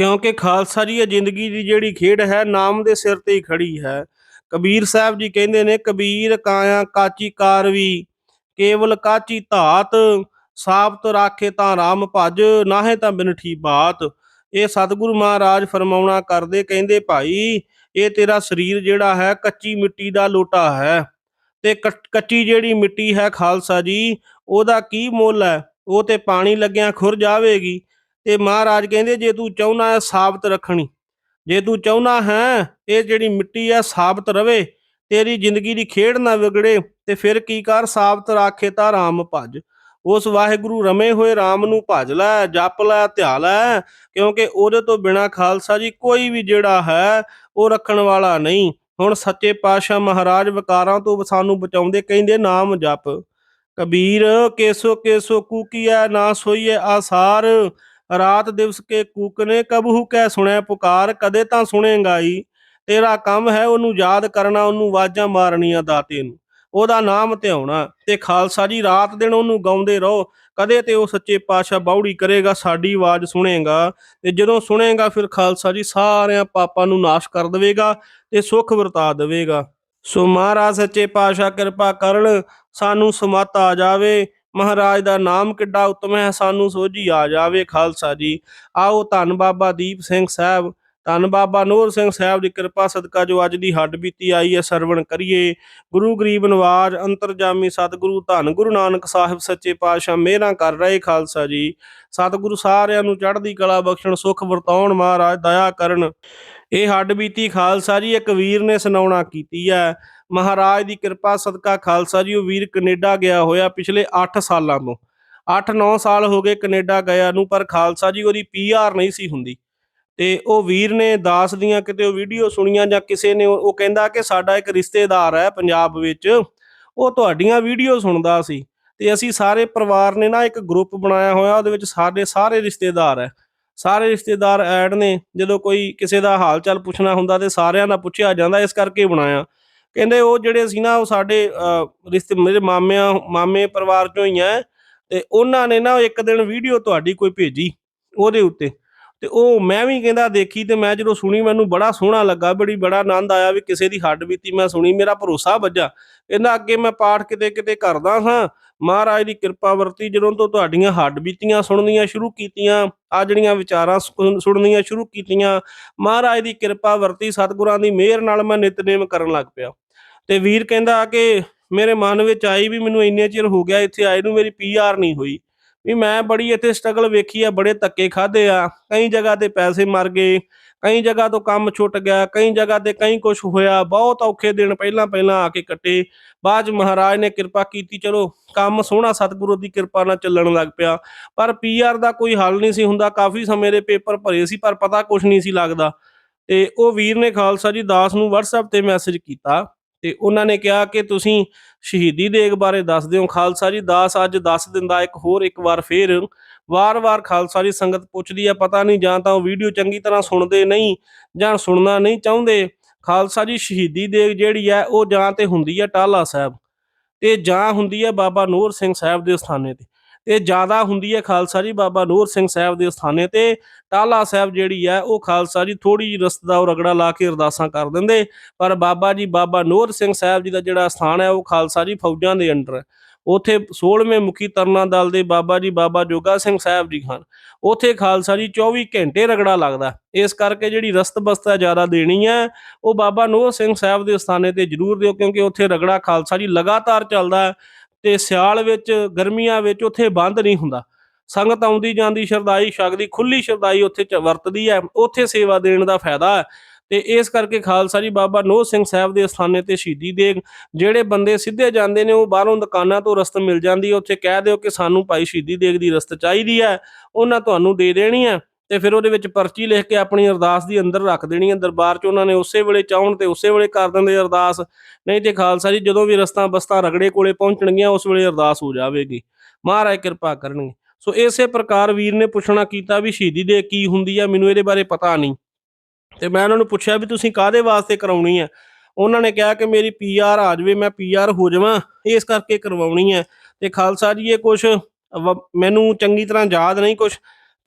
ਕਿਉਂਕਿ ਖਾਲਸਾ ਜੀ ਇਹ ਜ਼ਿੰਦਗੀ ਦੀ ਜਿਹੜੀ ਖੇਡ ਹੈ, ਨਾਮ ਦੇ ਸਿਰ ਤੇ ਹੀ ਖੜੀ ਹੈ। ਕਬੀਰ ਸਾਹਿਬ ਜੀ ਕਹਿੰਦੇ ਨੇ, ਕਬੀਰ ਕਾਇਆ ਕਾਚੀ ਕਾਰਵੀ, ਕੇਵਲ ਕਾਚੀ ਧਾਤ, ਸਾਬਤ ਰਾਖੇ ਤਾਂ ਰਾਮ ਭਜ, ਨਾਹੇ ਤਾਂ ਬਿਨਠੀ ਬਾਤ। ਇਹ ਸਤਿਗੁਰੂ ਮਹਾਰਾਜ ਫਰਮਾਉਣਾ ਕਰਦੇ ਕਹਿੰਦੇ, ਭਾਈ, ਇਹ ਤੇਰਾ ਸਰੀਰ ਜਿਹੜਾ ਹੈ, ਕੱਚੀ ਮਿੱਟੀ ਦਾ ਲੋਟਾ ਹੈ। ਤੇ ਕੱਚ- ਕੱਚੀ ਜਿਹੜੀ ਮਿੱਟੀ ਹੈ ਖਾਲਸਾ ਜੀ, ਉਹਦਾ ਕੀ ਮੁੱਲ ਹੈ? ਉਹ ਤੇ ਪਾਣੀ ਲੱਗਿਆਂ ਖੁਰ ਜਾਵੇਗੀ। ਤੇ ਮਹਾਰਾਜ ਕਹਿੰਦੇ, ਜੇ ਤੂੰ ਚਾਹੁੰਦਾ ਹੈ ਸਾਬਤ ਰੱਖਣੀ, ਜੇ ਤੂੰ ਚਾਹੁੰਦਾ ਹੈ ਇਹ ਜਿਹੜੀ ਮਿੱਟੀ ਹੈ ਸਾਬਤ ਰਵੇ, ਤੇਰੀ ਜ਼ਿੰਦਗੀ ਦੀ ਖੇਡ ਨਾ ਵਿਗੜੇ, ਤੇ ਫਿਰ ਕੀ ਕਰ? ਸਾਬਤ ਰਾਖੇ ਤਾਂ ਰਾਮ ਭਜ। ਉਸ ਵਾਹਿਗੁਰੂ ਰਮੇ ਹੋਏ ਰਾਮ ਨੂੰ ਭਜ ਲੈ, ਜਪ ਲੈ, ਧਿਆ ਲੈ, ਕਿਉਂਕਿ ਉਹਦੇ ਤੋਂ ਬਿਨਾ ਖਾਲਸਾ ਜੀ ਕੋਈ ਵੀ ਜਿਹੜਾ ਹੈ, ਉਹ ਰੱਖਣ ਵਾਲਾ ਨਹੀਂ। ਹੁਣ ਸੱਚੇ ਪਾਤਸ਼ਾਹ ਮਹਾਰਾਜ ਵਿਕਾਰਾਂ ਤੋਂ ਸਾਨੂੰ ਬਚਾਉਂਦੇ ਕਹਿੰਦੇ, ਨਾਮ ਜਪ। ਕਬੀਰ ਕੇਸੋ ਕੇਸੋ ਕੂਕੀਐ ਨਾ ਸੋਈਐ ਆਸਾਰ। ਰਾਤ ਦਿਵਸ ਕੇ ਕੂਕਨੇ ਕਬਹੂ ਕਹਿ ਸੁਣਿਆ ਪੁਕਾਰ, ਕਦੇ ਤਾਂ ਸੁਣੇਗਾ ਤੇਰਾ ਕੰਮ ਹੈ ਉਹਨੂੰ ਯਾਦ ਕਰਨਾ, ਉਹਨੂੰ ਆਵਾਜ਼ਾਂ ਮਾਰਨੀਆਂ ਦਾਤੇ ਨੂੰ। ਉਹਦਾ ਨਾਮ ਧਿਆਉਣਾ ਤੇ ਖਾਲਸਾ ਜੀ, ਰਾਤ ਦਿਨ ਉਹਨੂੰ ਗਾਉਂਦੇ ਰਹੋ। ਕਦੇ ਤੇ ਉਹ ਸੱਚੇ ਪਾਤਸ਼ਾਹ ਬਾਉੜੀ ਕਰੇਗਾ, ਸਾਡੀ ਆਵਾਜ਼ ਸੁਣੇਗਾ। ਤੇ ਜਦੋਂ ਸੁਣੇਗਾ ਫਿਰ ਖਾਲਸਾ ਜੀ ਸਾਰਿਆਂ ਪਾਪਾਂ ਨੂੰ ਨਾਸ਼ ਕਰ ਦੇਵੇਗਾ ਤੇ ਸੁੱਖ ਵਰਤਾ ਦੇਵੇਗਾ। ਸੋ ਮਹਾਰਾਜ, ਸੱਚੇ ਪਾਤਸ਼ਾਹ ਕਿਰਪਾ ਕਰਨ, ਸਾਨੂੰ ਸਮਤ ਆ ਜਾਵੇ। ਮਹਾਰਾਜ ਦਾ ਨਾਮ ਕਿੱਡਾ ਉਤਮ ਹੈ, ਸਾਨੂੰ ਸੋਝੀ ਆ ਜਾਵੇ ਖਾਲਸਾ ਜੀ। ਆਓ ਧੰਨ ਬਾਬਾ ਦੀਪ ਸਿੰਘ ਸਾਹਿਬ, ਧੰਨ ਬਾਬਾ ਨੂਰ ਸਿੰਘ ਸਾਹਿਬ ਦੀ ਕਿਰਪਾ ਸਦਕਾ ਜੋ ਅੱਜ ਦੀ ਹੱਡ ਬੀਤੀ ਆਈ ਹੈ, ਸਰਵਣ ਕਰੀਏ। ਗੁਰੂ ਗਰੀਬ ਨਵਾਜ, ਅੰਤਰਜਾਮੀ ਸਤਿਗੁਰੂ, ਧੰਨ ਗੁਰੂ ਨਾਨਕ ਸਾਹਿਬ, ਸੱਚੇ ਪਾਤਸ਼ਾਹ, ਮਿਹਰਾਂ ਕਰ ਰਹੇ ਖਾਲਸਾ ਜੀ। ਸਤਿਗੁਰੂ ਸਾਰਿਆਂ ਨੂੰ ਚੜ੍ਹਦੀ ਕਲਾ ਬਖਸ਼ਣ, ਸੁਖ ਵਰਤਾਉਣ ਮਹਾਰਾਜ, ਦਇਆ ਕਰਨ। ਇਹ ਹੱਡ ਬੀਤੀ ਖਾਲਸਾ ਜੀ ਇੱਕ ਵੀਰ ਨੇ ਸੁਣਾਉਣਾ ਕੀਤੀ ਹੈ। ਮਹਾਰਾਜ ਦੀ ਕਿਰਪਾ, ਸਦਕਾ, ਖਾਲਸਾ ਜੀ, ਉਹ ਵੀਰ ਕੈਨੇਡਾ ਗਿਆ ਹੋਇਆ ਪਿਛਲੇ 8 ਸਾਲਾਂ ਤੋਂ। 8-9 ਸਾਲ ਹੋ ਗਏ ਕੈਨੇਡਾ ਗਿਆ ਨੂੰ, ਪਰ ਖਾਲਸਾ ਜੀ ਉਹਦੀ ਪੀਆਰ ਨਹੀਂ ਸੀ ਹੁੰਦੀ। ਤੇ ਉਹ ਵੀਰ ਨੇ ਦਾਸ ਦੀਆਂ ਕਿਤੇ ਉਹ ਵੀਡੀਓ ਸੁਣੀਆਂ ਜਾਂ ਕਿਸੇ ਨੇ ਉਹ ਕਹਿੰਦਾ ਕਿ ਸਾਡਾ ਇੱਕ ਰਿਸ਼ਤੇਦਾਰ ਹੈ ਪੰਜਾਬ ਵਿੱਚ, ਉਹ ਤੁਹਾਡੀਆਂ ਵੀਡੀਓ ਸੁਣਦਾ ਸੀ। ਤੇ ਅਸੀਂ ਸਾਰੇ ਪਰਿਵਾਰ ਨੇ ਨਾ ਇੱਕ ਗਰੁੱਪ ਬਣਾਇਆ ਹੋਇਆ, ਉਹਦੇ ਵਿੱਚ ਸਾਡੇ ਸਾਰੇ ਰਿਸ਼ਤੇਦਾਰ ਹੈ। ਸਾਰੇ ਰਿਸ਼ਤੇਦਾਰ ਐਡ ਨੇ, ਜਦੋਂ ਕੋਈ ਕਿਸੇ ਦਾ ਹਾਲ ਚਾਲ ਪੁੱਛਣਾ ਹੁੰਦਾ ਤੇ ਸਾਰਿਆਂ ਦਾ ਪੁੱਛਿਆ ਜਾਂਦਾ, ਇਸ ਕਰਕੇ ਬਣਾਇਆ। ਕਹਿੰਦੇ ਉਹ ਜਿਹੜੇ ਸੀ ਨਾ ਉਹ ਸਾਡੇ ਅਹ, ਰਿਸ਼ਤੇ ਮੇਰੇ ਮਾਮਿਆਂ ਮਾਮੇ ਪਰਿਵਾਰ ਚੋਂ ਹੀ ਆ ਤੇ ਉਹਨਾਂ ਨੇ ਨਾ ਇੱਕ ਦਿਨ ਵੀਡੀਓ ਤੁਹਾਡੀ ਕੋਈ ਭੇਜੀ ਉਹਦੇ ਉੱਤੇ ਤੇ ਉਹ ਮੈਂ ਵੀ ਕਹਿੰਦਾ ਦੇਖੀ ਤੇ ਮੈਂ ਜਦੋਂ ਸੁਣੀ ਮੈਨੂੰ ਬੜਾ ਸੋਹਣਾ ਲੱਗਾ ਬੜੀ ਬੜਾ ਆਨੰਦ ਆਇਆ ਵੀ ਕਿਸੇ ਦੀ ਹੱਡ ਬੀਤੀ ਮੈਂ ਸੁਣੀ ਮੇਰਾ ਭਰੋਸਾ ਵੱਜਾ। ਕਹਿੰਦਾ ਅੱਗੇ ਮੈਂ ਪਾਠ ਕਿਤੇ ਕਿਤੇ ਕਰਦਾ ਹਾਂ ਮਹਾਰਾਜ ਦੀ ਕਿਰਪਾ ਵਰਤੀ ਜਦੋਂ ਤੋਂ ਤੁਹਾਡੀਆਂ ਹੱਡ ਬੀਤੀਆਂ ਸੁਣਨੀਆਂ ਸ਼ੁਰੂ ਕੀਤੀਆਂ ਆ ਜਿਹੜੀਆਂ ਵਿਚਾਰਾਂ ਸੁਣ- ਸੁਣਨੀਆਂ ਸ਼ੁਰੂ ਕੀਤੀਆਂ ਮਹਾਰਾਜ ਦੀ ਕਿਰਪਾ ਵਰਤੀ ਸਤਿਗੁਰਾਂ ਦੀ ਮਿਹਰ ਨਾਲ ਮੈਂ ਨਿਤਨੇਮ ਕਰਨ ਲੱਗ ਪਿਆ। ਤੇ ਵੀਰ ਕਹਿੰਦਾ ਕਿ ਮੇਰੇ ਮਨ ਵਿੱਚ ਆਈ ਵੀ ਮੈਨੂੰ ਇੰਨੇ ਚਿਰ ਹੋ ਗਿਆ ਇੱਥੇ ਆਏ ਨੂੰ, ਮੇਰੀ ਪੀਆਰ ਨਹੀਂ ਹੋਈ। ਵੀ ਮੈਂ ਬੜੀ ਇੱਥੇ ਸਟਰਗਲ ਵੇਖੀ ਆ, ਬੜੇ ਧੱਕੇ ਖਾਦੇ ਆ। ਕਈ ਜਗ੍ਹਾ ਤੇ ਪੈਸੇ ਮਰ ਗਏ, ਕਈ ਜਗ੍ਹਾ ਤੋਂ ਕੰਮ ਛੁੱਟ ਗਿਆ, ਕਈ ਜਗ੍ਹਾ ਤੇ ਕਈ ਕੁਝ ਹੋਇਆ, ਬਹੁਤ ਔਖੇ ਦਿਨ ਪਹਿਲਾਂ ਪਹਿਲਾਂ ਆ ਕੇ ਕੱਟੇ। ਬਾਅਦ 'ਚ ਮਹਾਰਾਜ ਨੇ ਕਿਰਪਾ ਕੀਤੀ, ਚਲੋ ਕੰਮ ਸੋਹਣਾ ਸਤਿਗੁਰੂ ਦੀ ਕਿਰਪਾ ਨਾਲ ਚੱਲਣ ਲੱਗ ਪਿਆ। ਪਰ ਪੀਆਰ ਦਾ ਕੋਈ ਹੱਲ ਨਹੀਂ ਸੀ ਹੁੰਦਾ, ਕਾਫੀ ਸਮੇਂ ਦੇ ਪੇਪਰ ਭਰੇ ਸੀ, ਪਰ ਪਤਾ ਕੁਝ ਨਹੀਂ ਸੀ ਲੱਗਦਾ। ਤੇ ਉਹ ਵੀਰ ਨੇ ਖਾਲਸਾ ਜੀ ਦਾਸ ਨੂੰ WhatsApp ਤੇ ਮੈਸੇਜ ਕੀਤਾ। ਤੇ ਉਹਨਾਂ ਨੇ ਕਿਹਾ ਕਿ ਤੁਸੀਂ ਸ਼ਹੀਦੀ ਦੇਗ ਬਾਰੇ ਦੱਸ ਦਿਓ। ਖਾਲਸਾ ਜੀ, ਦਾਸ ਅੱਜ ਦੱਸ ਦਿੰਦਾ, ਇੱਕ ਹੋਰ ਇੱਕ ਵਾਰ ਫੇਰ। ਵਾਰ-ਵਾਰ ਖਾਲਸਾ ਜੀ ਸੰਗਤ ਪੁੱਛਦੀ ਆ, ਪਤਾ ਨਹੀਂ ਜਾਂ ਤਾਂ ਉਹ ਵੀਡੀਓ ਚੰਗੀ ਤਰ੍ਹਾਂ ਸੁਣਦੇ ਨਹੀਂ ਜਾਂ ਸੁਣਨਾ ਨਹੀਂ ਚਾਹੁੰਦੇ। ਖਾਲਸਾ ਜੀ, ਸ਼ਹੀਦੀ ਦੇਗ ਜਿਹੜੀ ਹੈ ਉਹ ਜਾਂ ਤੇ ਹੁੰਦੀ ਹੈ ਟਾਲਾ ਸਾਹਿਬ ਤੇ ਜਾਂ ਹੁੰਦੀ ਹੈ ਬਾਬਾ ਨੂਰ ਸਿੰਘ ਸਾਹਿਬ ਦੇ ਸਥਾਨੇ ਤੇ। ਤੇ ਜ਼ਿਆਦਾ ਹੁੰਦੀ ਹੈ ਖਾਲਸਾ ਜੀ, ਬਾਬਾ ਨੂਰ ਸਿੰਘ ਸਾਹਿਬ ਦੇ ਸਥਾਨੇ ਤੇ। ਟਾਲਾ ਸਾਹਿਬ ਜਿਹੜੀ ਹੈ, ਉਹ ਖਾਲਸਾ ਜੀ ਥੋੜੀ ਜਿਹੀ ਰਸਤ ਦਾ ਉਹ ਰਗੜਾ ਲਾ ਕੇ ਅਰਦਾਸਾਂ ਕਰ ਦਿੰਦੇ। ਪਰ ਬਾਬਾ ਜੀ, ਬਾਬਾ ਨੂਰ ਸਿੰਘ ਸਾਹਿਬ ਜੀ ਦਾ ਜਿਹੜਾ ਸਥਾਨ ਹੈ, ਉਹ ਖਾਲਸਾ ਜੀ ਫੌਜਾਂ ਦੇ ਅੰਡਰ ਹੈ। ਉਥੇ 16ਵੇਂ ਮੁਖੀ ਤਰਨਾ ਦਲ ਦੇ ਬਾਬਾ ਜੀ, ਬਾਬਾ ਜੋਗਾ ਸਿੰਘ ਸਾਹਿਬ ਜੀ ਹਨ। ਉਥੇ ਖਾਲਸਾ ਜੀ 24 ਘੰਟੇ ਰਗੜਾ ਲੱਗਦਾ ਇਸ ਕਰਕੇ ਜਿਹੜੀ ਰਸਤ ਬਸਤਾ ਜ਼ਿਆਦਾ ਦੇਣੀ ਹੈ, ਉਹ ਬਾਬਾ ਨੂਰ ਸਿੰਘ ਸਾਹਿਬ ਦੇ ਸਥਾਨੇ ਤੇ ਜ਼ਰੂਰ ਦਿਓ, ਕਿਉਂਕਿ ਉਥੇ ਰਗੜਾ ਖਾਲਸਾ ਜੀ ਲਗਾਤਾਰ ਚੱਲਦਾ ਹੈ। ਤੇ ਸਿਆਲ ਵਿੱਚ, ਗਰਮੀਆਂ ਵਿੱਚ ਉੱਥੇ ਬੰਦ ਨਹੀਂ ਹੁੰਦਾ। ਸੰਗਤ ਆਉਂਦੀ ਜਾਂਦੀ ਸ਼ਰਦਾਈ ਛਕਦੀ ਖੁੱਲੀ ਸ਼ਰਦਾਈ ਉੱਥੇ ਚ ਵਰਤਦੀ ਹੈ, ਉੱਥੇ ਸੇਵਾ ਦੇਣ ਦਾ ਫਾਇਦਾ ਹੈ। ਤੇ ਇਸ ਕਰਕੇ ਖਾਲਸਾ ਜੀ ਬਾਬਾ ਨੋਹ ਸਿੰਘ ਸਾਹਿਬ ਦੇ ਅਸਥਾਨੇ ਤੇ ਸ਼ਹੀਦੀ ਦੇਗ ਜਿਹੜੇ ਬੰਦੇ ਸਿੱਧੇ ਜਾਂਦੇ ਨੇ, ਉਹ ਬਾਹਰੋਂ ਦੁਕਾਨਾਂ ਤੋਂ ਰਸਤ ਮਿਲ ਜਾਂਦੀ ਹੈ, ਉੱਥੇ ਕਹਿ ਦਿਓ ਕਿ ਸਾਨੂੰ ਭਾਈ ਸ਼ਹੀਦੀ ਦੇਗ ਦੀ ਰਸਤ ਚਾਹੀਦੀ ਹੈ, ਉਹਨਾਂ ਤੁਹਾਨੂੰ ਦੇ ਦੇਣੀ ਹੈ। ਤੇ ਫਿਰ ਉਹਦੇ ਵਿੱਚ ਪਰਚੀ ਲਿਖ ਕੇ ਆਪਣੀ ਅਰਦਾਸ ਦੀ ਅੰਦਰ ਰੱਖ ਦੇਣੀ ਹੈ ਦਰਬਾਰ 'ਚ। ਉਹਨਾਂ ਨੇ ਉਸੇ ਵੇਲੇ ਚਾਹਣ ਤੇ ਉਸੇ ਵੇਲੇ ਕਰ ਦਿੰਦੇ ਅਰਦਾਸ। ਨਹੀਂ ਤੇ ਖਾਲਸਾ ਜੀ, ਜਦੋਂ ਵੀ ਰਸਤਾ ਬਸਤਾ ਰਗੜੇ ਕੋਲੇ ਪਹੁੰਚਣਗੀਆਂ, ਉਸ ਵੇਲੇ ਅਰਦਾਸ ਹੋ ਜਾਵੇਗੀ। ਮਹਾਰਾਜ ਕਿਰਪਾ ਕਰਨਗੇ। ਸੋ ਇਸੇ ਪ੍ਰਕਾਰ ਵੀਰ ਨੇ ਪੁੱਛਣਾ ਕੀਤਾ ਵੀ ਸ਼ਹੀਦੀ ਦੇ ਕੀ ਹੁੰਦੀ ਆ, ਮੈਨੂੰ ਇਹਦੇ ਬਾਰੇ ਪਤਾ ਨਹੀਂ। ਤੇ ਮੈਂ ਉਹਨਾਂ ਨੂੰ ਪੁੱਛਿਆ ਵੀ ਤੁਸੀਂ ਕਾਦੇ ਵਾਸਤੇ ਕਰਾਉਣੀ ਹੈ ਉਹਨਾਂ ਨੇ ਕਿਹਾ ਕਿ ਮੇਰੀ ਪੀਆਰ ਆ ਜਾਵੇ, ਮੈਂ ਪੀਆਰ ਹੋ ਜਾਵਾਂ, ਇਸ ਕਰਕੇ ਕਰਵਾਉਣੀ ਹੈ ਤੇ ਖਾਲਸਾ ਜੀ, ਇਹ ਕੁਝ ਮੈਨੂੰ ਚੰਗੀ ਤਰ੍ਹਾਂ ਯਾਦ ਨਹੀਂ ਕੁਝ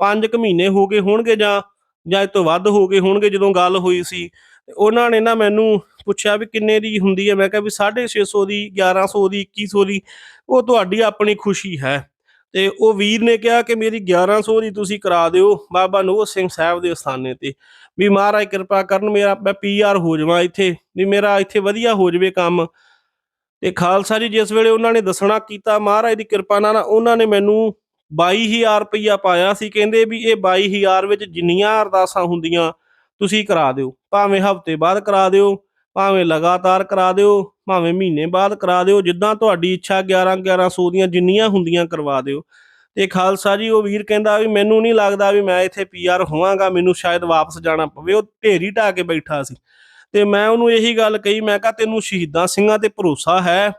5 ਕੁ ਮਹੀਨੇ ਹੋ ਗਏ ਹੋਣਗੇ ਜਾਂ ਜਾਂ ਇਹ ਤੋਂ ਵੱਧ ਹੋ ਗਏ ਹੋਣਗੇ ਜਦੋਂ ਗੱਲ ਹੋਈ ਸੀ। ਤੇ ਉਹਨਾਂ ਨੇ ਨਾ ਮੈਨੂੰ ਪੁੱਛਿਆ ਵੀ ਕਿੰਨੇ ਦੀ ਹੁੰਦੀ ਹੈ? ਮੈਂ ਕਿਹਾ ਵੀ 650 ਦੀ 1100 ਦੀ 2100 ਦੀ, ਉਹ ਤੁਹਾਡੀ ਆਪਣੀ ਖੁਸ਼ੀ ਹੈ। ਤੇ ਉਹ ਵੀਰ ਨੇ ਕਿਹਾ ਕਿ ਮੇਰੀ 1100 ਦੀ ਤੁਸੀਂ ਕਰਾ ਦਿਓ ਬਾਬਾ ਨੂਰ ਸਿੰਘ ਸਾਹਿਬ ਦੇ ਅਸਥਾਨੇ ਤੇ। ਵੀ ਮਹਾਰਾਜ ਕਿਰਪਾ ਕਰਨ ਮੇਰਾ, ਮੈਂ ਪੀਆਰ ਹੋ ਜਾਵਾਂ ਇੱਥੇ, ਵੀ ਮੇਰਾ ਇੱਥੇ ਵਧੀਆ ਹੋ ਜਾਵੇ ਕੰਮ। ਤੇ ਖਾਲਸਾ ਜੀ, ਜਿਸ ਵੇਲੇ ਉਹਨਾਂ ਨੇ ਦੱਸਣਾ ਕੀਤਾ, ਮਹਾਰਾਜ ਦੀ ਕਿਰਪਾ ਨਾਲ ਉਹਨਾਂ ਨੇ ਮੈਨੂੰ 22000 ਰੁਪਈਆ ਪਾਇਆ ਸੀ, ਕਹਿੰਦੇ ਵੀ ਇਹ 22000 ਵਿੱਚ ਜਿੰਨੀਆਂ ਅਰਦਾਸਾਂ ਹੁੰਦੀਆਂ, ਤੁਸੀਂ ਕਰਾ ਦਿਓ। ਭਾਵੇਂ ਹਫ਼ਤੇ ਬਾਅਦ ਕਰਾ ਦਿਓ, ਭਾਵੇਂ ਲਗਾਤਾਰ ਕਰਾ ਦਿਓ, ਭਾਵੇਂ ਮਹੀਨੇ ਬਾਅਦ ਕਰਾ ਦਿਓ, ਜਿੱਦਾਂ ਤੁਹਾਡੀ ਇੱਛਾ 11 1100 ਦੀਆਂ ਜਿੰਨੀਆਂ ਹੁੰਦੀਆਂ ਕਰਵਾ ਦਿਓ। ਤੇ ਖਾਲਸਾ ਜੀ, ਉਹ ਵੀਰ ਕਹਿੰਦਾ ਵੀ ਮੈਨੂੰ ਨਹੀਂ ਲੱਗਦਾ ਵੀ ਮੈਂ ਇੱਥੇ ਪੀਆਰ ਹੋਵਾਂਗਾ, ਮੈਨੂੰ ਸ਼ਾਇਦ ਵਾਪਸ ਜਾਣਾ ਪਵੇ। ਉਹ ਢੇਰੀ ਢਾ ਕੇ ਬੈਠਾ ਸੀ। ਤੇ ਮੈਂ ਉਹਨੂੰ ਇਹੀ ਗੱਲ ਕਹੀ, ਮੈਂ ਕਿਹਾ ਤੈਨੂੰ ਸ਼ਹੀਦਾਂ ਸਿੰਘਾਂ ਤੇ ਭਰੋਸਾ ਹੈ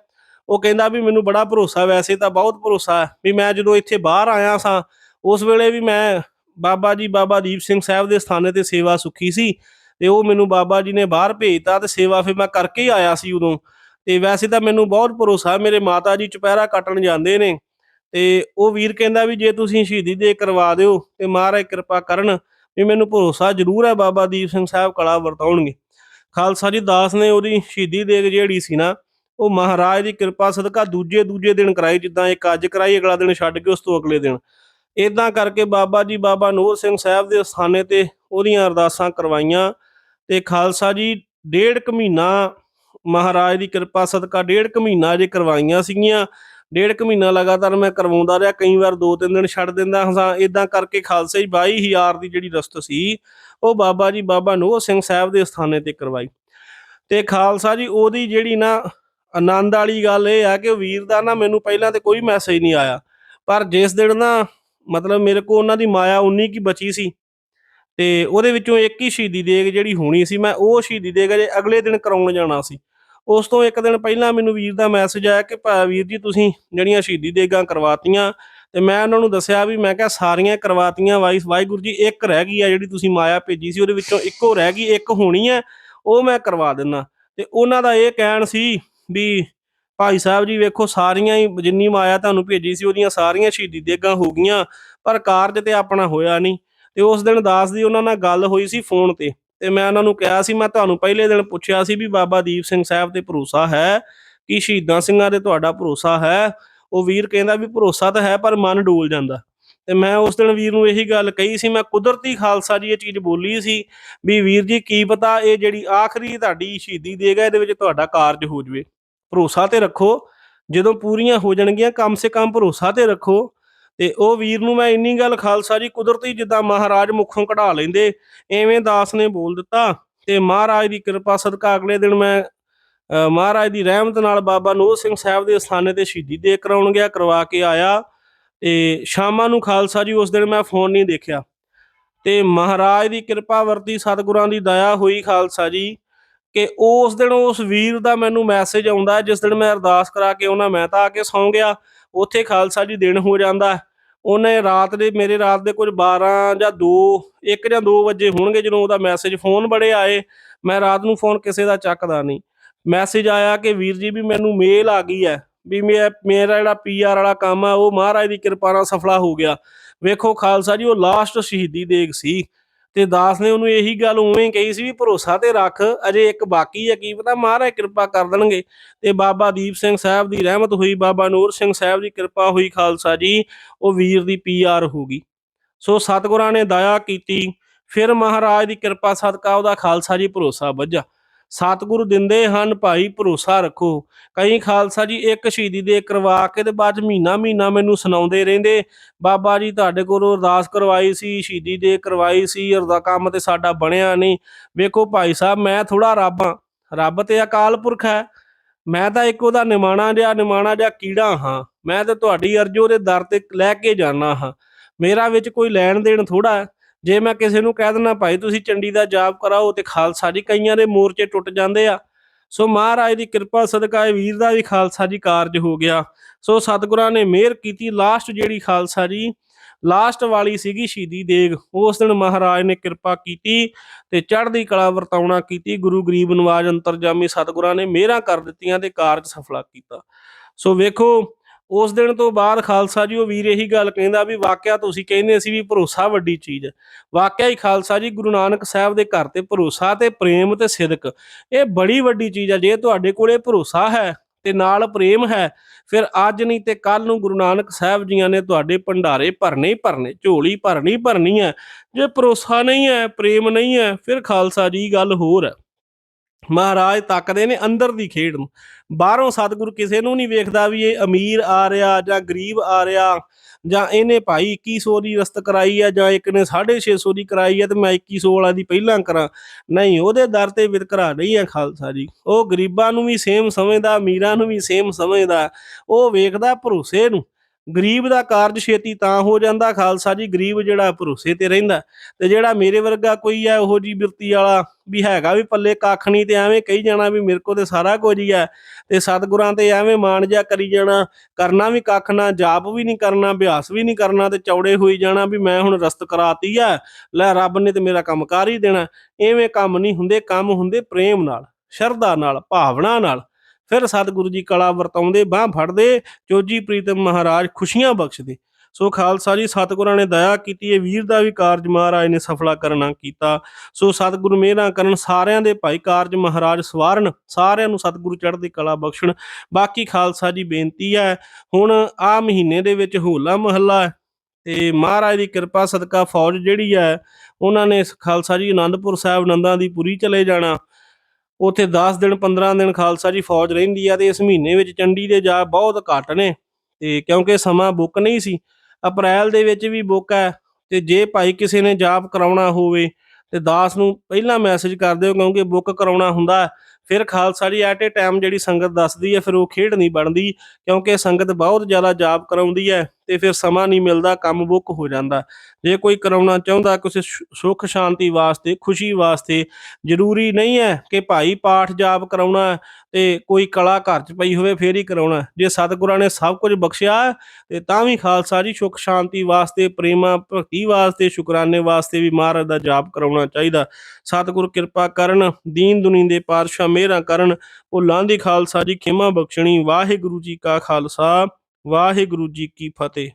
ਉਹ ਕਹਿੰਦਾ ਵੀ ਮੈਨੂੰ ਬੜਾ ਭਰੋਸਾ ਵੈਸੇ ਤਾਂ ਬਹੁਤ ਭਰੋਸਾ ਹੈ ਵੀ ਮੈਂ ਜਦੋਂ ਇੱਥੇ ਬਾਹਰ ਆਇਆ ਸਾਂ, ਉਸ ਵੇਲੇ ਵੀ ਮੈਂ ਬਾਬਾ ਜੀ, ਬਾਬਾ ਦੀਪ ਸਿੰਘ ਸਾਹਿਬ ਦੇ ਸਥਾਨੇ ਤੇ ਸੇਵਾ ਸੁੱਖੀ ਸੀ ਤੇ ਉਹ ਮੈਨੂੰ ਬਾਬਾ ਜੀ ਨੇ ਬਾਹਰ ਭੇਜਤਾ ਤੇ ਸੇਵਾ ਫਿਰ ਮੈਂ ਕਰਕੇ ਹੀ ਆਇਆ ਸੀ ਉਦੋਂ। ਤੇ ਵੈਸੇ ਤਾਂ ਮੈਨੂੰ ਬਹੁਤ ਭਰੋਸਾ ਮੇਰੇ ਮਾਤਾ ਜੀ ਚੁਪਹਿਰਾ ਕੱਟਣ ਜਾਂਦੇ ਨੇ ਤੇ ਉਹ ਵੀਰ ਕਹਿੰਦਾ ਵੀ ਜੇ ਤੁਸੀਂ ਸ਼ਹੀਦੀ ਦੇ ਕਰਵਾ ਦਿਓ ਤੇ ਮਹਾਰਾਜ ਕਿਰਪਾ ਕਰਨ ਵੀ ਮੈਨੂੰ ਭਰੋਸਾ ਜ਼ਰੂਰ ਹੈ ਬਾਬਾ ਦੀਪ ਸਿੰਘ ਸਾਹਿਬ ਕਲਾ ਵਰਤਾਉਣਗੇ। ਖਾਲਸਾ ਜੀ ਦਾਸ ਨੇ ਉਹਦੀ ਸ਼ਹੀਦੀ ਦੇਗ ਜਿਹੜੀ ਸੀ ਨਾ ਉਹ ਮਹਾਰਾਜ ਦੀ ਕਿਰਪਾ ਸਦਕਾ ਦੂਜੇ ਦੂਜੇ ਦਿਨ ਕਰਾਈ, ਜਿੱਦਾਂ ਇੱਕ ਅੱਜ ਕਰਾਈ, ਅਗਲਾ ਦਿਨ ਛੱਡ ਕੇ ਉਸ ਤੋਂ ਅਗਲੇ ਦਿਨ। ਇਦਾਂ ਕਰਕੇ ਬਾਬਾ ਜੀ, ਬਾਬਾ ਨੂਰ ਸਿੰਘ ਸਾਹਿਬ ਦੇ ਸਥਾਨੇ ਤੇ ਉਹਦੀਆਂ ਅਰਦਾਸਾਂ ਕਰਵਾਈਆਂ ਤੇ ਖਾਲਸਾ ਜੀ, ਡੇਢ ਕੁ ਮਹੀਨਾ ਮਹਾਰਾਜ ਦੀ ਕਿਰਪਾ ਸਦਕਾ ਡੇਢ ਕੁ ਮਹੀਨਾ ਜੇ ਕਰਵਾਈਆਂ ਸੀਗੀਆਂ। ਡੇਢ ਕੁ ਮਹੀਨਾ ਲਗਾਤਾਰ ਮੈਂ ਕਰਵਾਉਂਦਾ ਰਿਹਾ, ਕਈ ਵਾਰ ਦੋ ਤਿੰਨ ਦਿਨ ਛੱਡ ਦਿੰਦਾ ਹਾਂ। ਇਦਾਂ ਕਰਕੇ ਖਾਲਸਾ ਜੀ 22000 ਦੀ ਜਿਹੜੀ ਰਸਤ ਸੀ, ਉਹ ਬਾਬਾ ਜੀ, ਬਾਬਾ ਨੂਰ ਸਿੰਘ ਸਾਹਿਬ ਦੇ ਸਥਾਨੇ ਤੇ ਕਰਵਾਈ। ਤੇ ਖਾਲਸਾ ਜੀ, ਉਹਦੀ ਜਿਹੜੀ ਨਾ ਆਨੰਦ ਵਾਲੀ ਗੱਲ ਇਹ ਆ ਕਿ ਵੀਰ ਦਾ ਨਾ ਮੈਨੂੰ ਪਹਿਲਾਂ ਤੇ ਕੋਈ ਮੈਸੇਜ ਨਹੀਂ ਆਇਆ। ਪਰ ਜਿਸ ਦਿਨ ਨਾ ਮਤਲਬ ਮੇਰੇ ਕੋ ਉਹਨਾਂ ਦੀ ਮਾਇਆ ਉਨੀ ਕੀ ਬਚੀ ਸੀ ਤੇ ਉਹਦੇ ਵਿੱਚੋਂ ਇੱਕ ਹੀ ਸ਼ਹੀਦੀ ਦੇਗ ਜਿਹੜੀ ਹੋਣੀ ਸੀ, ਮੈਂ ਉਹ ਸ਼ਹੀਦੀ ਦੇਗ ਅਜੇ ਅਗਲੇ ਦਿਨ ਕਰਾਉਣ ਜਾਣਾ ਸੀ। ਉਸ ਤੋਂ ਇੱਕ ਦਿਨ ਪਹਿਲਾਂ ਮੈਨੂੰ ਵੀਰ ਦਾ ਮੈਸੇਜ ਆਇਆ ਕਿ ਭਾ ਵੀਰ ਜੀ ਤੁਸੀਂ ਜਿਹੜੀਆਂ ਸ਼ਹੀਦੀ ਦੇਗਾਂ ਕਰਵਾਤੀਆਂ ਤੇ ਮੈਂ ਉਹਨਾਂ ਨੂੰ ਦੱਸਿਆ ਵੀ ਮੈਂ ਕਿਹਾ ਸਾਰੀਆਂ ਕਰਵਾਤੀਆਂ ਵਾਈਸ ਵਾਹਿਗੁਰੂ ਜੀ ਇੱਕ ਰਹਿ ਗਈ ਆ ਜਿਹੜੀ ਤੁਸੀਂ ਮਾਇਆ ਭੇਜੀ ਸੀ, ਉਹਦੇ ਵਿੱਚੋਂ ਇੱਕੋ ਰਹਿ ਗਈ, ਇੱਕ ਹੋਣੀ ਹੈ ਉਹ ਮੈਂ ਕਰਵਾ ਦਿੰਨਾ। ਤੇ ਉਹਨਾਂ ਦਾ ਇਹ ਕਹਿਣ ਸੀ ਵੀ ਭਾਈ ਸਾਹਿਬ ਜੀ ਵੇਖੋ ਸਾਰੀਆਂ ਹੀ ਜਿੰਨੀ ਮਾਇਆ ਤੁਹਾਨੂੰ ਭੇਜੀ ਸੀ ਉਹਦੀਆਂ ਸਾਰੀਆਂ ਸ਼ਹੀਦੀ ਦੇਗਾਂ ਹੋ ਗਈਆਂ, ਪਰ ਕਾਰਜ ਤੇ ਆਪਣਾ ਹੋਇਆ ਨਹੀਂ। ਤੇ ਉਸ ਦਿਨ ਦਾਸ ਦੀ ਉਹਨਾਂ ਨਾਲ ਗੱਲ ਹੋਈ ਸੀ ਫੋਨ ਤੇ ਤੇ ਮੈਂ ਉਹਨਾਂ ਨੂੰ ਕਿਹਾ ਸੀ, ਮੈਂ ਤੁਹਾਨੂੰ ਪਹਿਲੇ ਦਿਨ ਪੁੱਛਿਆ ਸੀ ਵੀ ਬਾਬਾ ਦੀਪ ਸਿੰਘ ਸਾਹਿਬ ਤੇ ਭਰੋਸਾ ਹੈ ਕਿ ਸ਼ਹੀਦਾਂ ਸਿੰਘਾਂ ਤੇ ਤੁਹਾਡਾ ਭਰੋਸਾ ਹੈ? ਉਹ ਵੀਰ ਕਹਿੰਦਾ ਵੀ ਭਰੋਸਾ ਤਾਂ ਹੈ, ਪਰ ਮਨ ਡੋਲ ਜਾਂਦਾ। ਤੇ ਮੈਂ ਉਸ ਦਿਨ ਵੀਰ ਨੂੰ ਇਹੀ ਗੱਲ ਕਹੀ ਸੀ, ਮੈਂ ਕੁਦਰਤੀ ਖਾਲਸਾ ਜੀ ਇਹ ਚੀਜ਼ ਬੋਲੀ ਸੀ ਵੀ ਵੀਰ ਜੀ ਕੀ ਪਤਾ ਇਹ ਜਿਹੜੀ ਆਖਰੀ ਤੁਹਾਡੀ ਸ਼ਹੀਦੀ ਦੇਗਾ, ਇਹਦੇ ਵਿੱਚ ਤੁਹਾਡਾ ਕਾਰਜ ਹੋ ਜਵੇ। ਭਰੋਸਾ ਤੇ ਰੱਖੋ, ਜਦੋਂ ਪੂਰੀਆਂ ਹੋ ਜਾਣਗੀਆਂ, ਕਮ ਸੇ ਕਮ ਭਰੋਸਾ ਤੇ ਰੱਖੋ। ਤੇ ਉਹ ਵੀਰ ਨੂੰ ਮੈਂ ਇੰਨੀ ਗੱਲ ਖਾਲਸਾ ਜੀ ਕੁਦਰਤੀ ਜਿੱਦਾਂ ਮਹਾਰਾਜ ਮੁੱਖੋਂ ਕਢਾ ਲੈਂਦੇ, ਐਵੇਂ ਦਾਸ ਨੇ ਬੋਲ ਦਿੱਤਾ। ਤੇ ਮਹਾਰਾਜ ਦੀ ਕਿਰਪਾ ਸਦਕਾ ਅਗਲੇ ਦਿਨ ਮੈਂ ਮਹਾਰਾਜ ਦੀ ਰਹਿਮਤ ਨਾਲ ਬਾਬਾ ਨੂਰ ਸਿੰਘ ਸਾਹਿਬ ਦੇ ਅਸਥਾਨੇ ਤੇ ਸ਼ਹੀਦੀ ਦੇ ਕਰਾਉਣ ਗਿਆ, ਕਰਵਾ ਕੇ ਆਇਆ। ਤੇ ਸ਼ਾਮਾਂ ਨੂੰ ਖਾਲਸਾ ਜੀ, ਉਸ ਦਿਨ ਮੈਂ ਫੋਨ ਨਹੀਂ ਦੇਖਿਆ। ਤੇ ਮਹਾਰਾਜ ਦੀ ਕਿਰਪਾ ਵਰਤੀ, ਸਤਿਗੁਰਾਂ ਦੀ ਦਇਆ ਹੋਈ ਖਾਲਸਾ ਜੀ, ਕਿ ਉਸ ਦਿਨ ਉਸ ਵੀਰ ਦਾ ਮੈਨੂੰ ਮੈਸੇਜ ਆਉਂਦਾ, ਜਿਸ ਦਿਨ ਮੈਂ ਅਰਦਾਸ ਕਰਾ ਕੇ ਉਹਨਾਂ ਮੈਂ ਤਾਂ ਆ ਕੇ ਸੌਂ ਗਿਆ, ਉੱਥੇ ਖਾਲਸਾ ਜੀ ਦਿਨ ਹੋ ਜਾਂਦਾ। ਉਹਨੇ ਰਾਤ ਦੇ, ਮੇਰੇ ਰਾਤ ਦੇ ਕੁਝ 12 ਜਾਂ 2 1 ਜਾਂ 2 ਵਜੇ ਹੋਣਗੇ ਜਦੋਂ ਉਹਦਾ ਮੈਸੇਜ ਫੋਨ ਬੜੇ ਆਏ। ਮੈਂ ਰਾਤ ਨੂੰ ਫੋਨ ਕਿਸੇ ਦਾ ਚੱਕਦਾ ਨਹੀਂ। ਮੈਸੇਜ ਆਇਆ ਕਿ ਵੀਰ ਜੀ ਵੀ ਮੈਨੂੰ ਮੇਲ ਆ ਗਈ ਹੈ। ਵੀ ਮੈਂ ਮੇਰਾ ਜਿਹੜਾ ਪੀਆਰ ਵਾਲਾ ਕੰਮ ਆ, ਉਹ ਮਹਾਰਾਜ ਦੀ ਕਿਰਪਾ ਨਾਲ ਸਫਲਾ ਹੋ ਗਿਆ। ਵੇਖੋ ਖਾਲਸਾ ਜੀ, ਉਹ ਲਾਸਟ ਸ਼ਹੀਦੀ ਦੇਗ ਸੀ ਤੇ ਦਾਸ ਨੇ ਉਹਨੂੰ ਇਹੀ ਗੱਲ ਉਵੇਂ ਕਹੀ ਸੀ ਵੀ ਭਰੋਸਾ ਤੇ ਰੱਖ, ਅਜੇ ਇੱਕ ਬਾਕੀ ਹੈ ਕੀ ਪਤਾ ਮਹਾਰਾਜ ਕਿਰਪਾ ਕਰ ਦੇਣਗੇ। ਤੇ ਬਾਬਾ ਦੀਪ ਸਿੰਘ ਸਾਹਿਬ ਦੀ ਰਹਿਮਤ ਹੋਈ, ਬਾਬਾ ਨੂਰ ਸਿੰਘ ਸਾਹਿਬ ਦੀ ਕਿਰਪਾ ਹੋਈ ਖਾਲਸਾ ਜੀ, ਉਹ ਵੀਰ ਦੀ ਪੀਆਰ ਹੋ ਗਈ। ਸੋ ਸਤਿਗੁਰਾਂ ਨੇ ਦਇਆ ਕੀਤੀ, ਫਿਰ ਮਹਾਰਾਜ ਦੀ ਕਿਰਪਾ ਸਦਕਾ ਉਹਦਾ ਖਾਲਸਾ ਜੀ ਭਰੋਸਾ ਵੱਜਾ। ਸਤਿਗੁਰੂ ਦਿੰਦੇ ਹਨ, ਭਾਈ ਭਰੋਸਾ ਰੱਖੋ। ਕਈ ਖਾਲਸਾ ਜੀ, ਇੱਕ ਸ਼ਹੀਦੀ ਦੇ ਕਰਵਾ ਕੇ ਤੇ ਬਾਅਦ ਚ ਮਹੀਨਾ ਮਹੀਨਾ ਮੈਨੂੰ ਸੁਣਾਉਂਦੇ ਰਹਿੰਦੇ। ਬਾਬਾ ਜੀ ਤੁਹਾਡੇ ਕੋਲੋਂ ਅਰਦਾਸ ਕਰਵਾਈ ਸੀ, ਸ਼ਹੀਦੀ ਦੇ ਕਰਵਾਈ ਸੀ ਅਰਦਾ ਕੰਮ ਤੇ ਸਾਡਾ ਬਣਿਆ ਨਹੀਂ। ਵੇਖੋ ਭਾਈ ਸਾਹਿਬ, ਮੈਂ ਥੋੜਾ ਰੱਬ ਹਾਂ। ਰੱਬ ਤੇ ਅਕਾਲ ਪੁਰਖ ਹੈ। ਮੈਂ ਤਾਂ ਇੱਕ ਉਹਦਾ ਨਿਮਾਣਾ ਜਿਹਾ ਨਿਮਾਣਾ ਜਿਹਾ ਕੀੜਾ ਹਾਂ। ਮੈਂ ਤਾਂ ਤੁਹਾਡੀ ਅਰਜ਼ੋ ਦੇ ਦਰ ਤੇ ਲੈ ਕੇ ਜਾਣਾ ਹਾਂ। ਮੇਰਾ ਵਿੱਚ ਕੋਈ ਲੈਣ ਦੇਣ ਥੋੜਾ ਹੈ। ਜੇ ਮੈਂ ਕਿਸੇ ਨੂੰ ਕਹਿ ਦਿੰਦਾ, ਭਾਈ ਤੁਸੀਂ ਚੰਡੀ ਦਾ ਜਾਪ ਕਰਾਓ ਤੇ ਖਾਲਸਾ ਜੀ ਕਈਆਂ ਦੇ ਮੋਰਚੇ ਟੁੱਟ ਜਾਂਦੇ ਆ। ਸੋ ਮਹਾਰਾਜ ਦੀ ਕਿਰਪਾ, ਸਦਕਾ ਇਹ ਵੀਰ ਦਾ ਵੀ ਖਾਲਸਾ ਜੀ ਕਾਰਜ ਹੋ ਗਿਆ। ਸੋ ਸਤਿਗੁਰਾਂ ਨੇ ਮਿਹਰ ਕੀਤੀ। ਲਾਸਟ ਜਿਹੜੀ ਖਾਲਸਾ ਜੀ, ਲਾਸਟ ਵਾਲੀ ਸੀਗੀ ਸ਼ਹੀਦੀ ਦੇਗ, ਉਸ ਦਿਨ ਮਹਾਰਾਜ ਨੇ ਕਿਰਪਾ ਕੀਤੀ ਤੇ ਚੜ੍ਹਦੀ ਕਲਾ ਵਰਤਾਉਣਾ ਕੀਤੀ। ਗੁਰੂ ਗਰੀਬ ਨਵਾਜ ਅੰਤਰਜਾਮੀ ਸਤਿਗੁਰਾਂ ਨੇ ਮਿਹਰਾਂ ਕਰ ਦਿੱਤੀਆਂ ਤੇ ਕਾਰਜ ਸਫਲਾ ਕੀਤਾ। ਸੋ ਵੇਖੋ ਉਸ ਦਿਨ ਤੋਂ ਬਾਅਦ ਖਾਲਸਾ ਜੀ ਉਹ ਵੀਰ ਇਹੀ ਗੱਲ ਕਹਿੰਦਾ ਵੀ ਵਾਕਿਆ ਤੁਸੀਂ ਕਹਿੰਦੇ ਸੀ ਵੀ ਭਰੋਸਾ ਵੱਡੀ ਚੀਜ਼। ਹੈ ਵਾਕਿਆ ਹੀ ਖਾਲਸਾ ਜੀ ਗੁਰੂ ਨਾਨਕ ਸਾਹਿਬ ਦੇ ਘਰ ਤੇ ਭਰੋਸਾ ਤੇ ਪ੍ਰੇਮ ਤੇ ਸਿਦਕ। ਇਹ ਬੜੀ ਵੱਡੀ ਚੀਜ਼ ਹੈ ਜੇ ਤੁਹਾਡੇ ਕੋਲੇ ਭਰੋਸਾ ਹੈ ਤੇ ਨਾਲ ਪ੍ਰੇਮ ਹੈ, ਫਿਰ ਅੱਜ ਨਹੀਂ ਤੇ ਕੱਲ ਨੂੰ ਗੁਰੂ ਨਾਨਕ ਸਾਹਿਬ ਜੀਆਂ ਨੇ ਤੁਹਾਡੇ ਭੰਡਾਰੇ ਭਰਨੇ ਹੀ ਭਰਨੇ, ਝੋਲੀ ਭਰਨੀ ਭਰਨੀ ਹੈ। ਜੇ ਭਰੋਸਾ ਨਹੀਂ ਹੈ, ਪ੍ਰੇਮ ਨਹੀਂ ਹੈ, ਫਿਰ ਖਾਲਸਾ ਜੀ ਗੱਲ ਹੋਰ ਹੈ। ਮਹਾਰਾਜ ਤੱਕਦੇ ਨੇ ਅੰਦਰ ਦੀ ਖੇਡ ਨੂੰ। ਬਾਹਰੋਂ ਸਤਿਗੁਰ ਕਿਸੇ ਨੂੰ ਨਹੀਂ ਵੇਖਦਾ ਵੀ ਇਹ ਅਮੀਰ ਆ ਰਿਹਾ ਜਾਂ ਗਰੀਬ ਆ ਰਿਹਾ ਜਾਂ ਇਹਨੇ ਭਾਈ 2100 ਦੀ ਰਸਤ ਕਰਾਈ ਆ ਜਾਂ ਇੱਕ ਨੇ 650 ਦੀ ਕਰਾਈ ਆ ਤੇ ਮੈਂ 2100 ਵਾਲਾ ਦੀ ਪਹਿਲਾਂ ਕਰਾਂ। ਨਹੀਂ, ਉਹਦੇ ਦਰ ਤੇ ਵਿਤਕਰਾ ਨਹੀਂ ਹੈ ਖਾਲਸਾ ਜੀ। ਉਹ ਗਰੀਬਾਂ ਨੂੰ ਵੀ ਸੇਮ ਸਮਝਦਾ, ਅਮੀਰਾਂ ਨੂੰ ਵੀ ਸੇਮ ਸਮਝਦਾ। ਉਹ ਵੇਖਦਾ ਭਰੋਸੇ ਨੂੰ। ਗਰੀਬ ਦਾ ਕਾਰਜ ਛੇਤੀ ਤਾਂ ਹੋ ਜਾਂਦਾ, ਖਾਲਸਾ ਜੀ, ਗਰੀਬ ਜਿਹੜਾ ਭਰੋਸੇ ਤੇ ਰਹਿੰਦਾ। ਤੇ ਜਿਹੜਾ ਮੇਰੇ ਵਰਗਾ ਕੋਈ ਹੈ ਉਹੋ ਜੀ ਬਿਰਤੀ ਵਾਲਾ ਵੀ ਹੈਗਾ ਵੀ ਪੱਲੇ ਕੱਖ ਨਹੀਂ ਤੇ ਐਵੇਂ ਕਹੀ ਜਾਣਾ ਵੀ ਮੇਰੇ ਕੋਲ ਤੇ ਸਾਰਾ ਕੁਝ ਹੀ ਹੈ ਤੇ ਸਤਿਗੁਰਾਂ ਤੇ ਐਵੇਂ ਮਾਣ ਜਿਹਾ ਕਰੀ ਜਾਣਾ, ਕਰਨਾ ਵੀ ਕੱਖ ਨਾ, ਜਾਪ ਵੀ ਨਹੀਂ ਕਰਨਾ, ਅਭਿਆਸ ਵੀ ਨਹੀਂ ਕਰਨਾ ਤੇ ਚੌੜੇ ਹੋਈ ਜਾਣਾ ਵੀ ਮੈਂ ਹੁਣ ਰਸਤ ਕਰਾਤੀ ਆ, ਲੈ ਰੱਬ ਨੇ ਤੇ ਮੇਰਾ ਕੰਮ ਕਰ ਹੀ ਦੇਣਾ। ਐਵੇਂ ਕੰਮ ਨਹੀਂ ਹੁੰਦੇ, ਕੰਮ ਹੁੰਦੇ ਪ੍ਰੇਮ ਨਾਲ, ਸ਼ਰਧਾ ਨਾਲ, ਭਾਵਨਾ ਨਾਲ। ਫਿਰ ਸਤਿਗੁਰੂ ਜੀ ਕਲਾ ਵਰਤਾਉਂਦੇ, ਬਾਹ ਫੜਦੇ ਚੋਜੀ ਪ੍ਰੀਤਮ ਮਹਾਰਾਜ ਖੁਸ਼ੀਆਂ ਬਖਸ਼ਦੇ। ਸੋ ਖਾਲਸਾ ਜੀ, ਸਤਿਗੁਰਾਂ ਨੇ ਦਇਆ ਕੀਤੀ, ਇਹ ਵੀਰ ਦਾ ਵੀ ਕਾਰਜ ਮਹਾਰਾਜ ਨੇ ਸਫਲਾ ਕਰਨਾ ਕੀਤਾ। ਸੋ ਸਤਿਗੁਰੂ ਮਿਹਰਾਂ ਕਰਨ ਸਾਰਿਆਂ ਦੇ ਭਾਈ ਕਾਰਜ ਮਹਾਰਾਜ ਸਵਾਰਨ, ਸਾਰਿਆਂ ਨੂੰ ਸਤਿਗੁਰੂ ਚੜ੍ਹਦੀ ਕਲਾ ਬਖਸ਼ਣ। ਬਾਕੀ ਖਾਲਸਾ ਜੀ, ਬੇਨਤੀ ਹੈ, ਹੁਣ ਆ ਮਹੀਨੇ ਦੇ ਵਿੱਚ ਹੋਲਾ ਮਹੱਲਾ ਹੈ ਤੇ ਮਹਾਰਾਜ ਦੀ ਕਿਰਪਾ ਸਦਕਾ ਫੌਜ ਜਿਹੜੀ ਹੈ, ਉਹਨਾਂ ਨੇ ਖਾਲਸਾ ਜੀ ਆਨੰਦਪੁਰ ਸਾਹਿਬ ਨੰਦਾਂ ਦੀ ਪੁਰੀ ਚਲੇ ਜਾਣਾ। ਉੱਥੇ 10 ਦਿਨ 15 ਦਿਨ ਖਾਲਸਾ ਜੀ ਫੌਜ ਰਹਿੰਦੀ ਆ ਤੇ ਇਸ ਮਹੀਨੇ ਵਿੱਚ ਚੰਡੀ ਦੇ ਜਾ ਬਹੁਤ ਘੱਟ ਨੇ ਤੇ ਕਿਉਂਕਿ ਸਮਾਂ ਬੁੱਕ ਨਹੀਂ ਸੀ, ਅਪ੍ਰੈਲ ਦੇ ਵਿੱਚ ਵੀ ਬੁੱਕ ਹੈ ਤੇ ਜੇ ਭਾਈ ਕਿਸੇ ਨੇ ਜਾਪ ਕਰਾਉਣਾ ਹੋਵੇ ਤੇ ਦਾਸ ਨੂੰ ਪਹਿਲਾਂ ਮੈਸੇਜ ਕਰ ਦਿਓ ਕਿਉਂਕਿ ਬੁੱਕ ਕਰਾਉਣਾ ਹੁੰਦਾ ਫਿਰ ਖਾਲਸਾ ਜੀ ਐਟ ਏ ਟਾਈਮ ਜਿਹੜੀ ਸੰਗਤ ਦੱਸਦੀ ਹੈ, ਫਿਰ ਉਹ ਖੇਡ ਨਹੀਂ ਬਣਦੀ, ਕਿਉਂਕਿ ਸੰਗਤ ਬਹੁਤ ਜ਼ਿਆਦਾ ਜਾਪ ਕਰਾਉਂਦੀ ਹੈ ਤੇ ਫਿਰ ਸਮਾਂ ਨਹੀਂ ਮਿਲਦਾ, ਕੰਮ ਬੁੱਕ ਹੋ ਜਾਂਦਾ। ਜੇ ਕੋਈ ਕਰਾਉਣਾ ਚਾਹੁੰਦਾ, ਕਿਸੇ ਸੁੱਖ ਸ਼ਾਂਤੀ ਵਾਸਤੇ, ਖੁਸ਼ੀ ਵਾਸਤੇ, ਜ਼ਰੂਰੀ ਨਹੀਂ ਹੈ ਕਿ ਭਾਈ ਪਾਠ ਜਾਪ ਕਰਾਉਣਾ ਹੈ ਤੇ ਕੋਈ ਕਲਾ ਘਰ 'ਚ ਪਈ ਹੋਵੇ, ਫੇਰ ਹੀ ਕਰਾਉਣਾ ਜੇ ਸਤਿਗੁਰਾਂ ਨੇ ਸਭ ਕੁਝ ਬਖਸ਼ਿਆ ਤੇ ਤਾਂ ਵੀ ਖਾਲਸਾ ਜੀ ਸੁੱਖ ਸ਼ਾਂਤੀ ਵਾਸਤੇ, ਪ੍ਰੇਮਾ ਭਗਤੀ ਵਾਸਤੇ, ਸ਼ੁਕਰਾਨੇ ਵਾਸਤੇ ਵੀ ਮਹਾਰਾਜ ਦਾ ਜਾਪ ਕਰਾਉਣਾ ਚਾਹੀਦਾ। ਸਤਿਗੁਰ ਕਿਰਪਾ ਕਰਨ, ਦੀਨ ਦੁਨੀ ਦੇ ਪਾਤਸ਼ਾਹ ਮਿਹਰਾਂ ਕਰਨ। ਭੁੱਲਾਂ ਦੀ ਖਾਲਸਾ ਜੀ ਖਿਮਾ ਬਖਸ਼ਣੀ। ਵਾਹਿਗੁਰੂ ਜੀ ਕਾ ਖਾਲਸਾ। ਵਾਹਿਗੁਰੂ ਜੀ ਕੀ ਫਤਿਹ।